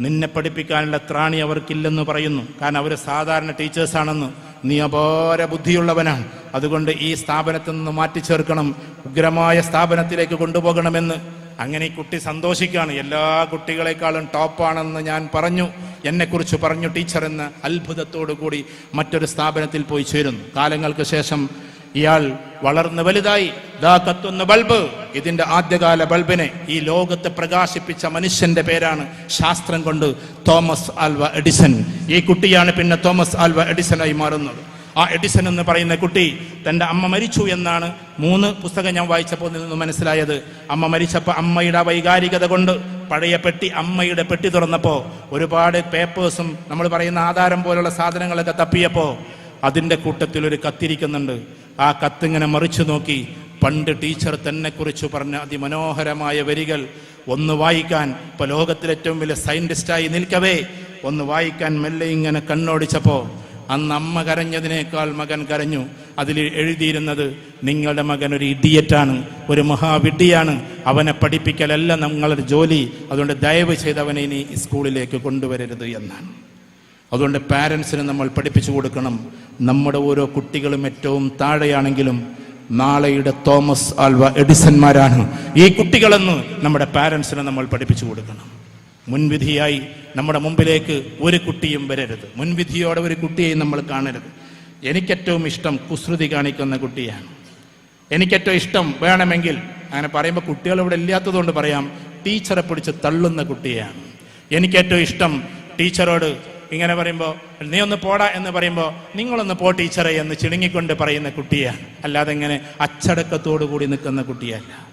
നിന്നെ പഠിപ്പിക്കാനുള്ള ത്രാണി അവർക്കില്ലെന്ന് പറയുന്നു. കാരണം അവർ സാധാരണ ടീച്ചേഴ്സാണെന്ന്. നീ അപാര ബുദ്ധിയുള്ളവനാണ്. അതുകൊണ്ട് ഈ സ്ഥാപനത്തിൽ നിന്ന് മാറ്റി ചേർക്കണം ഉഗ്രമായ സ്ഥാപനത്തിലേക്ക് കൊണ്ടുപോകണമെന്ന്. അങ്ങനെ ഈ കുട്ടി സന്തോഷിക്കുകയാണ്. എല്ലാ കുട്ടികളെക്കാളും ടോപ്പാണെന്ന് ഞാൻ പറഞ്ഞു. എന്നെക്കുറിച്ച് പറഞ്ഞു ടീച്ചർ എന്ന് അത്ഭുതത്തോടു കൂടി മറ്റൊരു സ്ഥാപനത്തിൽ പോയി ചേരുന്നു. കാലങ്ങൾക്ക് ശേഷം ഇയാൾ വളർന്ന് വലുതായി. ദാ കത്തുന്ന ബൾബ്. ഇതിന്റെ ആദ്യകാല ബൾബിനെ ഈ ലോകത്തെ പ്രകാശിപ്പിച്ച മനുഷ്യന്റെ പേരാണ് ശാസ്ത്രം കൊണ്ട് തോമസ് ആൽവ എഡിസൺ. ഈ കുട്ടിയാണ് പിന്നെ തോമസ് ആൽവ എഡിസനായി മാറുന്നത്. ആ എഡിസൺ എന്ന് പറയുന്ന കുട്ടി തന്റെ അമ്മ മരിച്ചു എന്നാണ് മൂന്ന് പുസ്തകം ഞാൻ വായിച്ചപ്പോൾ നിന്ന് മനസ്സിലായത്. അമ്മ മരിച്ചപ്പോൾ അമ്മയുടെ വൈകാരികത കൊണ്ട് പഴയ പെട്ടി അമ്മയുടെ പെട്ടി തുറന്നപ്പോൾ ഒരുപാട് പേപ്പേഴ്സും നമ്മൾ പറയുന്ന ആധാരം പോലുള്ള സാധനങ്ങളൊക്കെ തപ്പിയപ്പോൾ അതിന്റെ കൂട്ടത്തിൽ ഒരു കത്തിരിക്കുന്നുണ്ട്. ആ കത്തിങ്ങനെ മറിച്ചു നോക്കി. പണ്ട് ടീച്ചർ തന്നെ കുറിച്ച് പറഞ്ഞ അതിമനോഹരമായ വരികൾ ഒന്ന് വായിക്കാൻ ഇപ്പൊ ലോകത്തിലേറ്റവും വലിയ സയന്റിസ്റ്റായി നിൽക്കവേ. ഒന്ന് വായിക്കാൻ മെല്ലെ ഇങ്ങനെ കണ്ണോടിച്ചപ്പോ അന്ന് അമ്മ കരഞ്ഞതിനേക്കാൾ മകൻ കരഞ്ഞു. അതിൽ എഴുതിയിരുന്നത് നിങ്ങളുടെ മകൻ ഒരു ഇഡിയറ്റാണ് ഒരു മഹാവിഡ്ഢിയാണ്. അവനെ പഠിപ്പിക്കലല്ല ഞങ്ങളുടെ ജോലി. അതുകൊണ്ട് ദയവ് ചെയ്ത് അവനെ ഇനി സ്കൂളിലേക്ക് കൊണ്ടുവരരുത് എന്നാണ്. അതുകൊണ്ട് പാരൻസിന് നമ്മൾ പഠിപ്പിച്ചു കൊടുക്കണം. നമ്മുടെ ഓരോ കുട്ടികളും ഏറ്റവും താഴെയാണെങ്കിലും നാളെയുടെ തോമസ് ആൽവ എഡിസന്മാരാണ് ഈ കുട്ടികളെന്ന് നമ്മുടെ പാരൻസിനെ നമ്മൾ പഠിപ്പിച്ചു കൊടുക്കണം. മുൻവിധിയായി നമ്മുടെ മുമ്പിലേക്ക് ഒരു കുട്ടിയും വരരുത്. മുൻവിധിയോടെ ഒരു കുട്ടിയെയും നമ്മൾ കാണരുത്. എനിക്കേറ്റവും ഇഷ്ടം കുസൃതി കാണിക്കുന്ന കുട്ടിയാണ്. എനിക്കേറ്റവും ഇഷ്ടം വേണമെങ്കിൽ അങ്ങനെ പറയുമ്പോൾ കുട്ടികൾ ഇവിടെ ഇല്ലാത്തതുകൊണ്ട് പറയാം ടീച്ചറെ പിടിച്ച് തള്ളുന്ന കുട്ടിയാണ്. എനിക്കേറ്റവും ഇഷ്ടം ടീച്ചറോട് ഇങ്ങനെ പറയുമ്പോൾ നീ ഒന്ന് പോടാ എന്ന് പറയുമ്പോൾ നിങ്ങളൊന്ന് പോ ടീച്ചറെ എന്ന് ചിണുങ്ങിക്കൊണ്ട് പറയുന്ന കുട്ടിയാണ്. അല്ലാതെ ഇങ്ങനെ അച്ചടക്കത്തോടു കൂടി നിൽക്കുന്ന കുട്ടിയല്ല.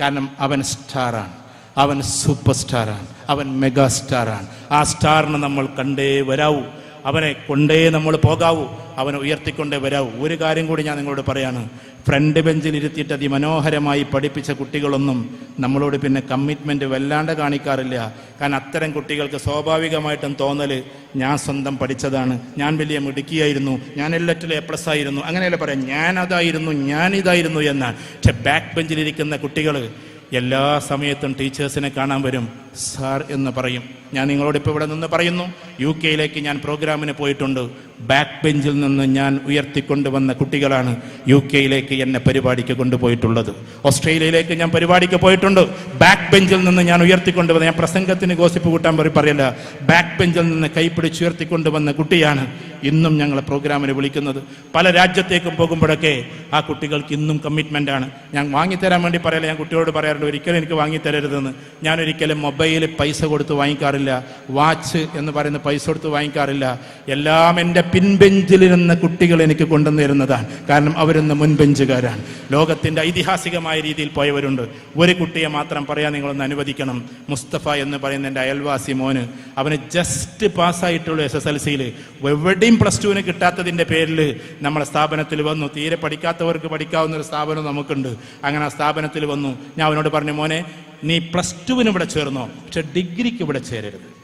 കാരണം അവൻ സ്റ്റാറാണ്. അവൻ സൂപ്പർ സ്റ്റാറാണ് അവൻ മെഗാ സ്റ്റാറാണ് ആ സ്റ്റാറിന് നമ്മൾ കണ്ടേ വരാവൂ. അവനെ കൊണ്ടേ നമ്മൾ പോകാവൂ. അവനെ ഉയർത്തിക്കൊണ്ടേ വരാവൂ. ഒരു കാര്യം കൂടി ഞാൻ നിങ്ങളോട് പറയാണ്. ഫ്രണ്ട് ബെഞ്ചിൽ ഇരുത്തിയിട്ട് അതിമനോഹരമായി പഠിപ്പിച്ച കുട്ടികളൊന്നും നമ്മളോട് പിന്നെ കമ്മിറ്റ്മെന്റ് വല്ലാണ്ട് കാണിക്കാറില്ല. കാരണം അത്തരം കുട്ടികൾക്ക് സ്വാഭാവികമായിട്ടും തോന്നൽ ഞാൻ സ്വന്തം പഠിച്ചതാണ്. ഞാൻ വലിയ മിടുക്കിയായിരുന്നു. ഞാൻ എല്ലാറ്റിലും എ പ്ലസ് ആയിരുന്നു. അങ്ങനെയല്ല പറയാം? ഞാൻ അതായിരുന്നു ഞാൻ ഇതായിരുന്നു എന്നാണ്. പക്ഷെ ബാക്ക് ബെഞ്ചിലിരിക്കുന്ന കുട്ടികൾ എല്ലാ സമയത്തും ടീച്ചേഴ്സിനെ കാണാൻ വരും. സാർ എന്ന് പറയും. ഞാൻ നിങ്ങളോട് ഇപ്പോൾ ഇവിടെ നിന്ന് പറയുന്നു യു കെയിലേക്ക് ഞാൻ പ്രോഗ്രാമിന് പോയിട്ടുണ്ട്. ബാക്ക് ബെഞ്ചിൽ നിന്ന് ഞാൻ ഉയർത്തിക്കൊണ്ടുവന്ന കുട്ടികളാണ് യു കെയിലേക്ക് എന്നെ പരിപാടിക്ക് കൊണ്ടുപോയിട്ടുള്ളത്. ഓസ്ട്രേലിയയിലേക്ക് ഞാൻ പരിപാടിക്ക് പോയിട്ടുണ്ട്. ബാക്ക് ബെഞ്ചിൽ നിന്ന് ഞാൻ ഉയർത്തിക്കൊണ്ടുവന്ന ഞാൻ പ്രസംഗത്തിന് ഗോസിപ്പ് കൂട്ടാൻ പറയും പറയല്ല. ബാക്ക് ബെഞ്ചിൽ നിന്ന് കൈപ്പിടിച്ച് ഉയർത്തിക്കൊണ്ടുവന്ന കുട്ടിയാണ് ഇന്നും ഞങ്ങളെ പ്രോഗ്രാമിന് വിളിക്കുന്നത്. പല രാജ്യത്തേക്കും പോകുമ്പോഴൊക്കെ ആ കുട്ടികൾക്ക് ഇന്നും കമ്മിറ്റ്മെന്റ് ആണ്. ഞാൻ വാങ്ങിത്തരാൻ വേണ്ടി പറയല ഞാൻ കുട്ടിയോട് പറയാറുണ്ട് ഒരിക്കലും എനിക്ക് വാങ്ങിത്തരരുതെന്ന്. ഞാൻ ഒരിക്കലും മൊബൈൽ പൈസ കൊടുത്ത് വാങ്ങിക്കാറില്ല. വാച്ച് എന്ന് പറയുന്ന പൈസ കൊടുത്ത് വാങ്ങിക്കാറില്ല. എല്ലാം എന്റെ പിൻബെഞ്ചിലിരുന്ന കുട്ടികൾ എനിക്ക് കൊണ്ടുവന്നു തരുന്നതാണ് കാരണം അവരിന്ന് മുൻബെഞ്ചുകാരാണ്. ലോകത്തിന്റെ ഐതിഹാസികമായ രീതിയിൽ പോയവരുണ്ട്. ഒരു കുട്ടിയെ മാത്രം പറയാൻ നിങ്ങളൊന്ന് അനുവദിക്കണം. മുസ്തഫ എന്ന് പറയുന്ന എന്റെ അയൽവാസി മോന്. അവന് ജസ്റ്റ് പാസ്സായിട്ടുള്ളൂ എസ് എസ് എൽ സിയിൽ എവിടെയും പ്ലസ് ടുവിന് കിട്ടാത്തതിന്റെ പേരിൽ നമ്മളെ സ്ഥാപനത്തിൽ വന്നു. തീരെ പഠിക്കാത്തവർക്ക് പഠിക്കാവുന്ന ഒരു സ്ഥാപനം നമുക്കുണ്ട്. അങ്ങനെ ആ സ്ഥാപനത്തിൽ വന്നു. ഞാൻ അവനോട് പറഞ്ഞു മോനെ നീ പ്ലസ് ടുവിന് ഇവിടെ ചേർന്നോ? പക്ഷെ ഡിഗ്രിക്ക് ഇവിടെ ചേരരുത്.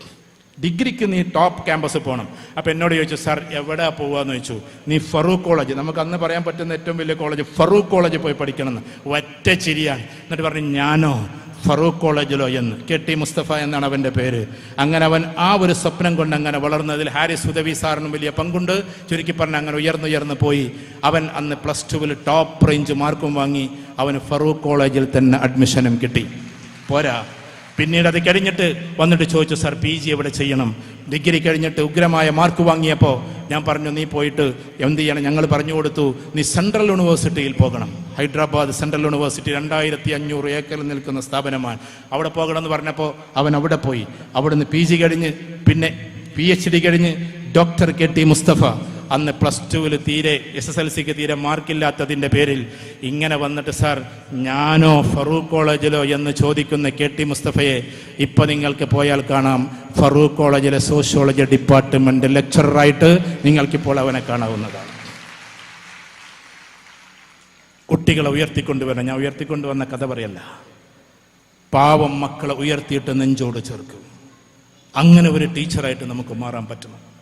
ഡിഗ്രിക്ക് നീ ടോപ്പ് ക്യാമ്പസ് പോകണം അപ്പം എന്നോട് ചോദിച്ചു സാർ എവിടെ പോവാന്ന് ചോദിച്ചു. നീ ഫറൂഖ് കോളേജ് നമുക്ക് അന്ന് പറയാൻ പറ്റുന്ന ഏറ്റവും വലിയ കോളേജ് ഫറൂഖ് കോളേജ് പോയി പഠിക്കണമെന്ന്. ഒറ്റ ചിരിയാണ്. എന്നിട്ട് പറഞ്ഞു ഞാനോ ഫറൂഖ് കോളേജിലോ എന്ന്. കെ ടി മുസ്തഫ എന്നാണ് അവന്റെ പേര്. അങ്ങനെ അവൻ ആ ഒരു സ്വപ്നം കൊണ്ട് അങ്ങനെ വളർന്നതിൽ ഹാരിസ് ഉദവി സാറിനും വലിയ പങ്കുണ്ട്. ചുരുക്കി പറഞ്ഞ് അങ്ങനെ ഉയർന്നുയർന്ന് പോയി. അവൻ അന്ന് പ്ലസ് ടുവിൽ ടോപ്പ് റേഞ്ച് മാർക്കും വാങ്ങി. അവന് ഫറൂഖ് കോളേജിൽ തന്നെ അഡ്മിഷനും കിട്ടി. പോരാ. പിന്നീട് അത് കഴിഞ്ഞിട്ട് വന്നിട്ട് ചോദിച്ചു സാർ പി ജി എവിടെ ചെയ്യണം? ഡിഗ്രി കഴിഞ്ഞിട്ട് ഉഗ്രമായ മാർക്ക് വാങ്ങിയപ്പോൾ ഞാൻ പറഞ്ഞു നീ പോയിട്ട് എന്ത് ചെയ്യണം? ഞങ്ങൾ പറഞ്ഞു കൊടുത്തു നീ സെൻട്രൽ യൂണിവേഴ്സിറ്റിയിൽ പോകണം. ഹൈദരാബാദ് സെൻട്രൽ യൂണിവേഴ്സിറ്റി രണ്ടായിരത്തി അഞ്ഞൂറ് ഏക്കറിൽ നിൽക്കുന്ന സ്ഥാപനമാണ്. അവിടെ പോകണം എന്ന് പറഞ്ഞപ്പോൾ അവൻ അവിടെ പോയി. അവിടുന്ന് പി ജി കഴിഞ്ഞ് പിന്നെ പി എച്ച് ഡി കഴിഞ്ഞ് ഡോക്ടർ കെ ടി മുസ്തഫ അന്ന് പ്ലസ് ടുവിൽ തീരെ എസ് എസ് എൽ സിക്ക് തീരെ മാർക്കില്ലാത്തതിന്റെ പേരിൽ ഇങ്ങനെ വന്നിട്ട് സാർ ഞാനോ ഫറൂഖ് കോളേജിലോ എന്ന് ചോദിക്കുന്ന കെ ടി മുസ്തഫയെ ഇപ്പം നിങ്ങൾക്ക് പോയാൽ കാണാം. ഫറൂഖ് കോളേജിലെ സോഷ്യോളജി ഡിപ്പാർട്ട്മെന്റ് ലെക്ചറായിട്ട് നിങ്ങൾക്കിപ്പോൾ അവനെ കാണാവുന്നതാണ്. കുട്ടികളെ ഉയർത്തിക്കൊണ്ടുവരണം. ഞാൻ ഉയർത്തിക്കൊണ്ടുവന്ന കഥ പറയല്ല. പാവം മക്കളെ ഉയർത്തിയിട്ട് നെഞ്ചോട് ചേർക്കും. അങ്ങനെ ഒരു ടീച്ചറായിട്ട് നമുക്ക് മാറാൻ പറ്റണം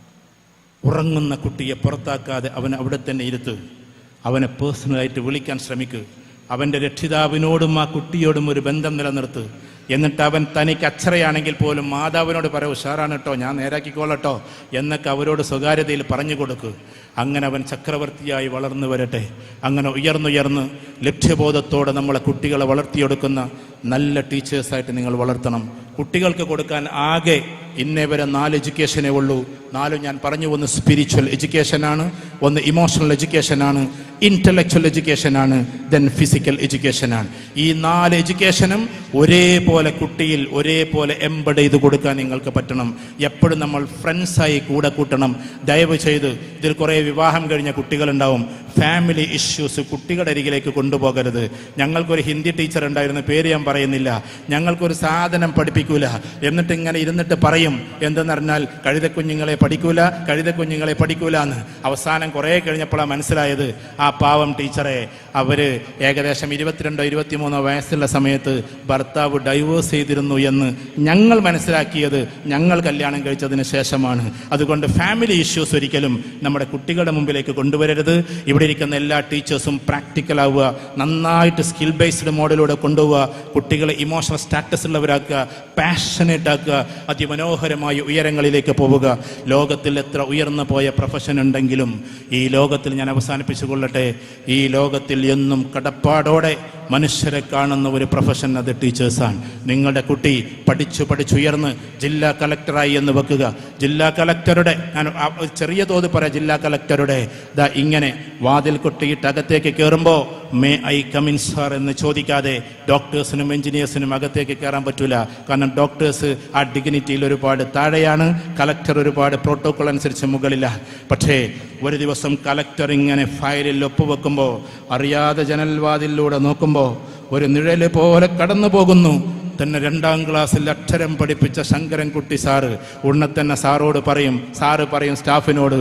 ഉറങ്ങുന്ന കുട്ടിയെ പുറത്താക്കാതെ അവൻ അവിടെ തന്നെ ഇരുത്ത്. അവനെ പേഴ്സണലായിട്ട് വിളിക്കാൻ ശ്രമിക്കുക അവന്റെ രക്ഷിതാവിനോടും ആ കുട്ടിയോടും ഒരു ബന്ധം നിലനിർത്ത്. എന്നിട്ട് അവൻ തനിക്ക് അക്ഷരയാണെങ്കിൽ പോലും മാതാവിനോട് പറ ഉഷാറാണ് കേട്ടോ ഞാൻ നേരാക്കിക്കോളട്ടോ എന്നൊക്കെ അവരോട് സ്വകാര്യതയിൽ പറഞ്ഞു കൊടുക്ക്. അങ്ങനെ അവൻ ചക്രവർത്തിയായി വളർന്നു വരട്ടെ. അങ്ങനെ ഉയർന്നുയർന്ന് ലക്ഷ്യബോധത്തോടെ നമ്മളെ കുട്ടികളെ വളർത്തിയെടുക്കുന്ന നല്ല ടീച്ചേഴ്സായിട്ട് നിങ്ങൾ വളർത്തണം. കുട്ടികൾക്ക് കൊടുക്കാൻ ആകെ ഇന്നേ വരെ നാല് എഡ്യൂക്കേഷനേ ഉള്ളൂ. നാലും ഞാൻ പറഞ്ഞു ഒന്ന് സ്പിരിച്വൽ എഡ്യൂക്കേഷനാണ് ഒന്ന് ഇമോഷണൽ എഡ്യൂക്കേഷനാണ് ഇന്റലക്ച്വൽ എഡ്യൂക്കേഷനാണ് ദെൻ ഫിസിക്കൽ എഡ്യൂക്കേഷനാണ് ഈ നാല് എഡ്യൂക്കേഷനും ഒരേപോലെ കുട്ടിയിൽ ഒരേപോലെ എംബഡ് ചെയ്ത് കൊടുക്കാൻ നിങ്ങൾക്ക് പറ്റണം. എപ്പോഴും നമ്മൾ ഫ്രണ്ട്സായി കൂടെ കൂട്ടണം. ദയവ് ചെയ്ത് ഇതിൽ കുറേ വിവാഹം കഴിഞ്ഞ കുട്ടികളുണ്ടാവും. ഫാമിലി ഇഷ്യൂസ് കുട്ടികളുടെ അരികിലേക്ക് കൊണ്ടുപോകരുത്. ഞങ്ങൾക്കൊരു ഹിന്ദി ടീച്ചർ ഉണ്ടായിരുന്നു പേര് ഞാൻ പറയുന്നില്ല. ഞങ്ങൾക്കൊരു സാധനം പഠിപ്പിക്കൂല. എന്നിട്ട് ഇങ്ങനെ ഇരുന്നിട്ട് പറയും എന്തെന്ന് പറഞ്ഞാൽ കഴുതക്കുഞ്ഞുങ്ങളെ പഠിക്കൂല കഴുതക്കുഞ്ഞുങ്ങളെ പഠിക്കൂല എന്ന്. അവസാനം കുറേ കഴിഞ്ഞപ്പോഴാണ് മനസ്സിലായത് ആ പാവം ടീച്ചറെ അവർ ഏകദേശം ഇരുപത്തിരണ്ടോ ഇരുപത്തിമൂന്നോ വയസ്സുള്ള സമയത്ത് ഭർത്താവ് ഡൈവേഴ്സ് ചെയ്തിരുന്നു എന്ന് ഞങ്ങൾ മനസ്സിലാക്കിയത് ഞങ്ങൾ കല്യാണം കഴിച്ചതിന് ശേഷമാണ്. അതുകൊണ്ട് ഫാമിലി ഇഷ്യൂസ് ഒരിക്കലും നമ്മുടെ കുട്ടികളുടെ മുമ്പിലേക്ക് കൊണ്ടുവരരുത്. ഇവിടെ ഇരിക്കുന്ന എല്ലാ ടീച്ചേഴ്സും പ്രാക്ടിക്കൽ ആവുക നന്നായിട്ട് സ്കിൽ ബേസ്ഡ് മോഡലിലൂടെ കൊണ്ടുപോവുക കുട്ടികളെ ഇമോഷണൽ സ്റ്റാറ്റസ് ഉള്ളവരാക്കുക പാഷനേറ്റ് ആക്കുക അതിമനോഹരമായ ഉയരങ്ങളിലേക്ക് പോവുക. ലോകത്തിൽ എത്ര ഉയർന്നു പോയ പ്രൊഫഷൻ ഉണ്ടെങ്കിലും ഈ ലോകത്തിൽ ഞാൻ അവസാനിപ്പിച്ചു കൊള്ളട്ടെ. ഈ ലോകത്തിൽ എന്നും കടപ്പാടോടെ മനുഷ്യരെ കാണുന്ന ഒരു പ്രൊഫഷൻ അത് ടീച്ചേഴ്സാണ് നിങ്ങളുടെ കുട്ടി പഠിച്ചു പഠിച്ചുയർന്ന് ജില്ലാ കലക്ടറായി എന്ന് വെക്കുക. ജില്ലാ കലക്ടറുടെ ഞാൻ ചെറിയ തോത് പറയാം ജില്ലാ കലക്ടറുടെ ഇങ്ങനെ വാതിൽ കൊട്ടിയിട്ട് അകത്തേക്ക് കയറുമ്പോൾ മേ ഐ കമിൻ സാർ എന്ന് ചോദിക്കാതെ ഡോക്ടേഴ്സിനും എഞ്ചിനീയേഴ്സിനും അകത്തേക്ക് കയറാൻ പറ്റൂല. കാരണം ഡോക്ടേഴ്സ് ആ ഡിഗ്നിറ്റിയിൽ ഒരുപാട് താഴെയാണ്. കലക്ടർ ഒരുപാട് പ്രോട്ടോകോൾ അനുസരിച്ച് മുകളില്ല പക്ഷേ ഒരു ദിവസം കലക്ടർ ഇങ്ങനെ ഫയലിൽ ഒപ്പുവെക്കുമ്പോൾ അറിയാതെ ജനൽവാതിലൂടെ നോക്കുമ്പോൾ ഒരു നിഴൽ പോലെ കടന്നു പോകുന്നു തന്നെ രണ്ടാം ക്ലാസ്സിൽ അക്ഷരം പഠിപ്പിച്ച ശങ്കരൻകുട്ടി സാറ് ഉടനെ തന്നെ സാറോട് പറയും സാറ് പറയും സ്റ്റാഫിനോട്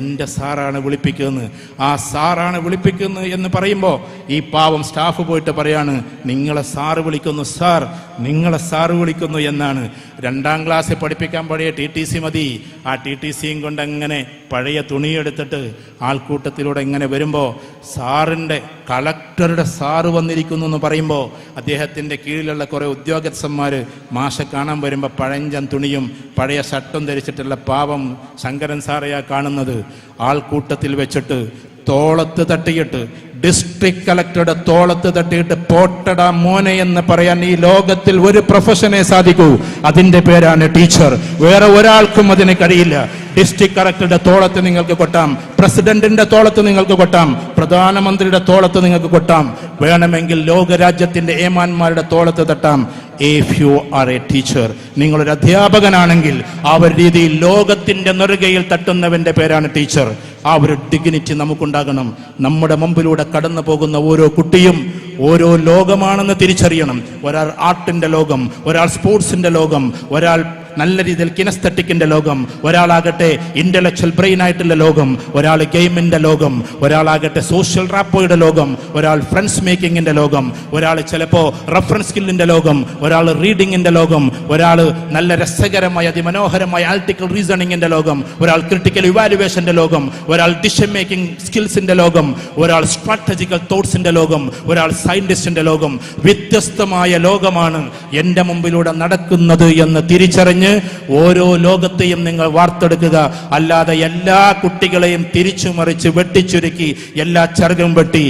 എന്റെ സാറാണ് വിളിപ്പിക്കുന്നത്. ആ സാറാണ് വിളിപ്പിക്കുന്നത് എന്ന് പറയുമ്പോൾ ഈ പാവം സ്റ്റാഫ് പോയിട്ട് പറയാണ് നിങ്ങളെ സാറ് വിളിക്കുന്നു സാർ നിങ്ങളെ സാറ് വിളിക്കുന്നു എന്നാണ്. രണ്ടാം ക്ലാസ്സിൽ പഠിപ്പിക്കാൻ പഴയ ടി ടി സി മതി. ആ ടി ടി സിയും കൊണ്ട് അങ്ങനെ പഴയ തുണിയെടുത്തിട്ട് ആൾക്കൂട്ടത്തിലൂടെ ഇങ്ങനെ വരുമ്പോൾ സാറിന്റെ കളക്ടറുടെ സാറ് വന്നിരിക്കുന്നു എന്ന് പറയുമ്പോൾ അദ്ദേഹത്തിന്റെ കീഴിലുള്ള കുറേ ഉദ്യോഗസ്ഥന്മാർ മാഷെ കാണാൻ വരുമ്പോൾ പഴഞ്ചൻ തുണിയും പഴയ ഷട്ടും ധരിച്ചിട്ടുള്ള പാവം ശങ്കരൻ സാറയാ കാണുന്നത്. ആൾക്കൂട്ടത്തിൽ വെച്ചിട്ട് തോളത്ത് തട്ടിയിട്ട് ഡിസ്ട്രിക്ട് കളക്ടറുടെ തോളത്ത് തട്ടിയിട്ട് പോട്ടട മോനെ എന്ന് പറയാൻ ഈ ലോകത്തിൽ ഒരു പ്രൊഫഷനെ സാധിക്കൂ. അതിന്റെ പേരാണ് ടീച്ചർ വേറെ ഒരാൾക്കും അതിന് കഴിയില്ല. ഡിസ്ട്രിക്ട് കളക്ടറുടെ തോളത്ത് നിങ്ങൾക്ക് കൊട്ടാം പ്രസിഡന്റിന്റെ തോളത്ത് നിങ്ങൾക്ക് കൊട്ടാം പ്രധാനമന്ത്രിയുടെ തോളത്ത് നിങ്ങൾക്ക് കൊട്ടാം. വേണമെങ്കിൽ ലോകരാജ്യത്തിന്റെ ഏമാന്മാരുടെ തോളത്ത് തട്ടാം. If you are a teacher നിങ്ങളൊരു അധ്യാപകനാണെങ്കിൽ ആ ഒരു രീതിയിൽ ലോകത്തിന്റെ നെറുകയിൽ തട്ടുന്നവന്റെ പേരാണ് ടീച്ചർ. ആ ഒരു ഡിഗ്നിറ്റി നമുക്കുണ്ടാകണം. നമ്മുടെ മുമ്പിലൂടെ കടന്നു പോകുന്ന ഓരോ കുട്ടിയും ഓരോ ലോകമാണെന്ന് തിരിച്ചറിയണം. ഒരാൾ ആർട്ടിന്റെ ലോകം ഒരാൾ സ്പോർട്സിന്റെ ലോകം ഒരാൾ നല്ല രീതിയിൽ കിനസ്തറ്റിക്കിന്റെ ലോകം. ഒരാളാകട്ടെ ഇന്റലക്ച്വൽ ബ്രെയിൻ ആയിട്ടുള്ള ലോകം. ഒരാൾ ഗെയിമിന്റെ ലോകം. ഒരാളാകട്ടെ സോഷ്യൽ റാപ്പോയുടെ ലോകം. ഒരാൾ ഫ്രണ്ട്സ് മേക്കിങ്ങിന്റെ ലോകം. ഒരാൾ ചിലപ്പോ റഫറൻസ് സ്കില്ലിന്റെ ലോകം. ഒരാൾ റീഡിങ്ങിന്റെ ലോകം. ഒരാൾ നല്ല രസകരമായ അതിമനോഹരമായ ആൾട്ടിക്കൽ റീസണിങ്ങിന്റെ ലോകം. ഒരാൾ ക്രിട്ടിക്കൽ ഇവാലുവേഷന്റെ ലോകം. ഒരാൾ ഡിസിഷൻ മേക്കിംഗ് സ്കിൽസിന്റെ ലോകം. ഒരാൾ സ്ട്രാറ്റജിക്കൽ തോട്ട്സിന്റെ ലോകം. ഒരാൾ സയന്റിസ്റ്റിന്റെ ലോകം. വ്യത്യസ്തമായ ലോകമാണ് എന്റെ മുമ്പിലൂടെ നടക്കുന്നത് എന്ന് തിരിച്ചറിഞ്ഞ് ഓരോ ലോകത്തെയും നിങ്ങൾ വാർത്തെടുക്കുക. അല്ലാതെ എല്ലാ കുട്ടികളെയും തിരിച്ചു മറിച്ച് വെട്ടിച്ചുരുക്കി എല്ലാ ചെറുകും വെട്ടി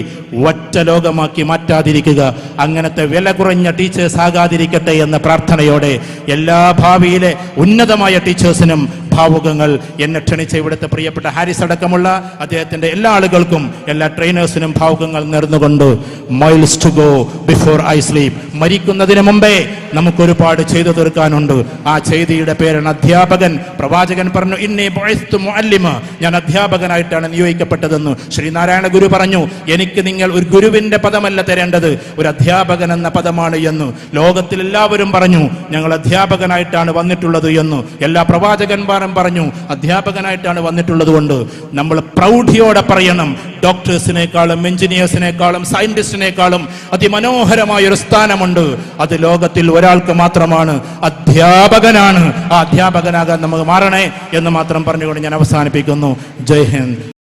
ഒറ്റ ലോകമാക്കി മാറ്റാതിരിക്കുക. അങ്ങനത്തെ വില കുറഞ്ഞ ടീച്ചേഴ്സ് ആകാതിരിക്കട്ടെ എന്ന പ്രാർത്ഥനയോടെ എല്ലാ ഭാവിയിലെ ഉന്നതമായ ടീച്ചേഴ്സിനും ഭാവുകങ്ങൾ എന്നെ ക്ഷണിച്ച ഇവിടുത്തെ പ്രിയപ്പെട്ട ഹാരിസ് അടക്കമുള്ള അദ്ദേഹത്തിന്റെ എല്ലാ ആളുകൾക്കും എല്ലാ ട്രെയിനേഴ്സിനും ഭാവുകങ്ങൾ നേർന്നുകൊണ്ട് miles to go before I sleep മരിക്കുന്നതിന് മുമ്പേ നമുക്ക് ഒരുപാട് ചെയ്തു തീർക്കാനുണ്ട്. ആ ചെയ്തിയുടെ പേരാണ് അധ്യാപകൻ. പ്രവാചകൻ പറഞ്ഞു ഇന്നേ ബുഇസ്തു മുഅല്ലിമ. ഞാൻ അധ്യാപകനായിട്ടാണ് നിയോഗിക്കപ്പെട്ടതെന്ന് ശ്രീനാരായണ ഗുരു പറഞ്ഞു. എനിക്ക് നിങ്ങൾ ഒരു ഗുരുവിന്റെ പദമല്ല തരേണ്ടത് ഒരു അധ്യാപകൻ എന്ന പദമാണ് എന്ന്. ലോകത്തിൽ എല്ലാവരും പറഞ്ഞു ഞങ്ങൾ അധ്യാപകനായിട്ടാണ് വന്നിട്ടുള്ളത് എന്ന്. എല്ലാ പ്രവാചകന്മാരും പറഞ്ഞു. അധ്യാപകനായിട്ടാണ് വന്നിട്ടുള്ളത് കൊണ്ട് നമ്മൾ പ്രൗഢിയോടെ പറയണം. ഡോക്ടേഴ്സിനേക്കാളും എഞ്ചിനീയേഴ്സിനേക്കാളും സയന്റിസ്റ്റിനേക്കാളും അതിമനോഹരമായ ഒരു സ്ഥാനമുണ്ട്. അത് ലോകത്തിൽ ഒരാൾക്ക് മാത്രമാണ്. അധ്യാപകനാണ്. ആ അധ്യാപകനാകാൻ നമുക്ക് മാറണേ എന്ന് മാത്രം പറഞ്ഞുകൊണ്ട് ഞാൻ അവസാനിപ്പിക്കുന്നു. ജയ് ഹിന്ദ്.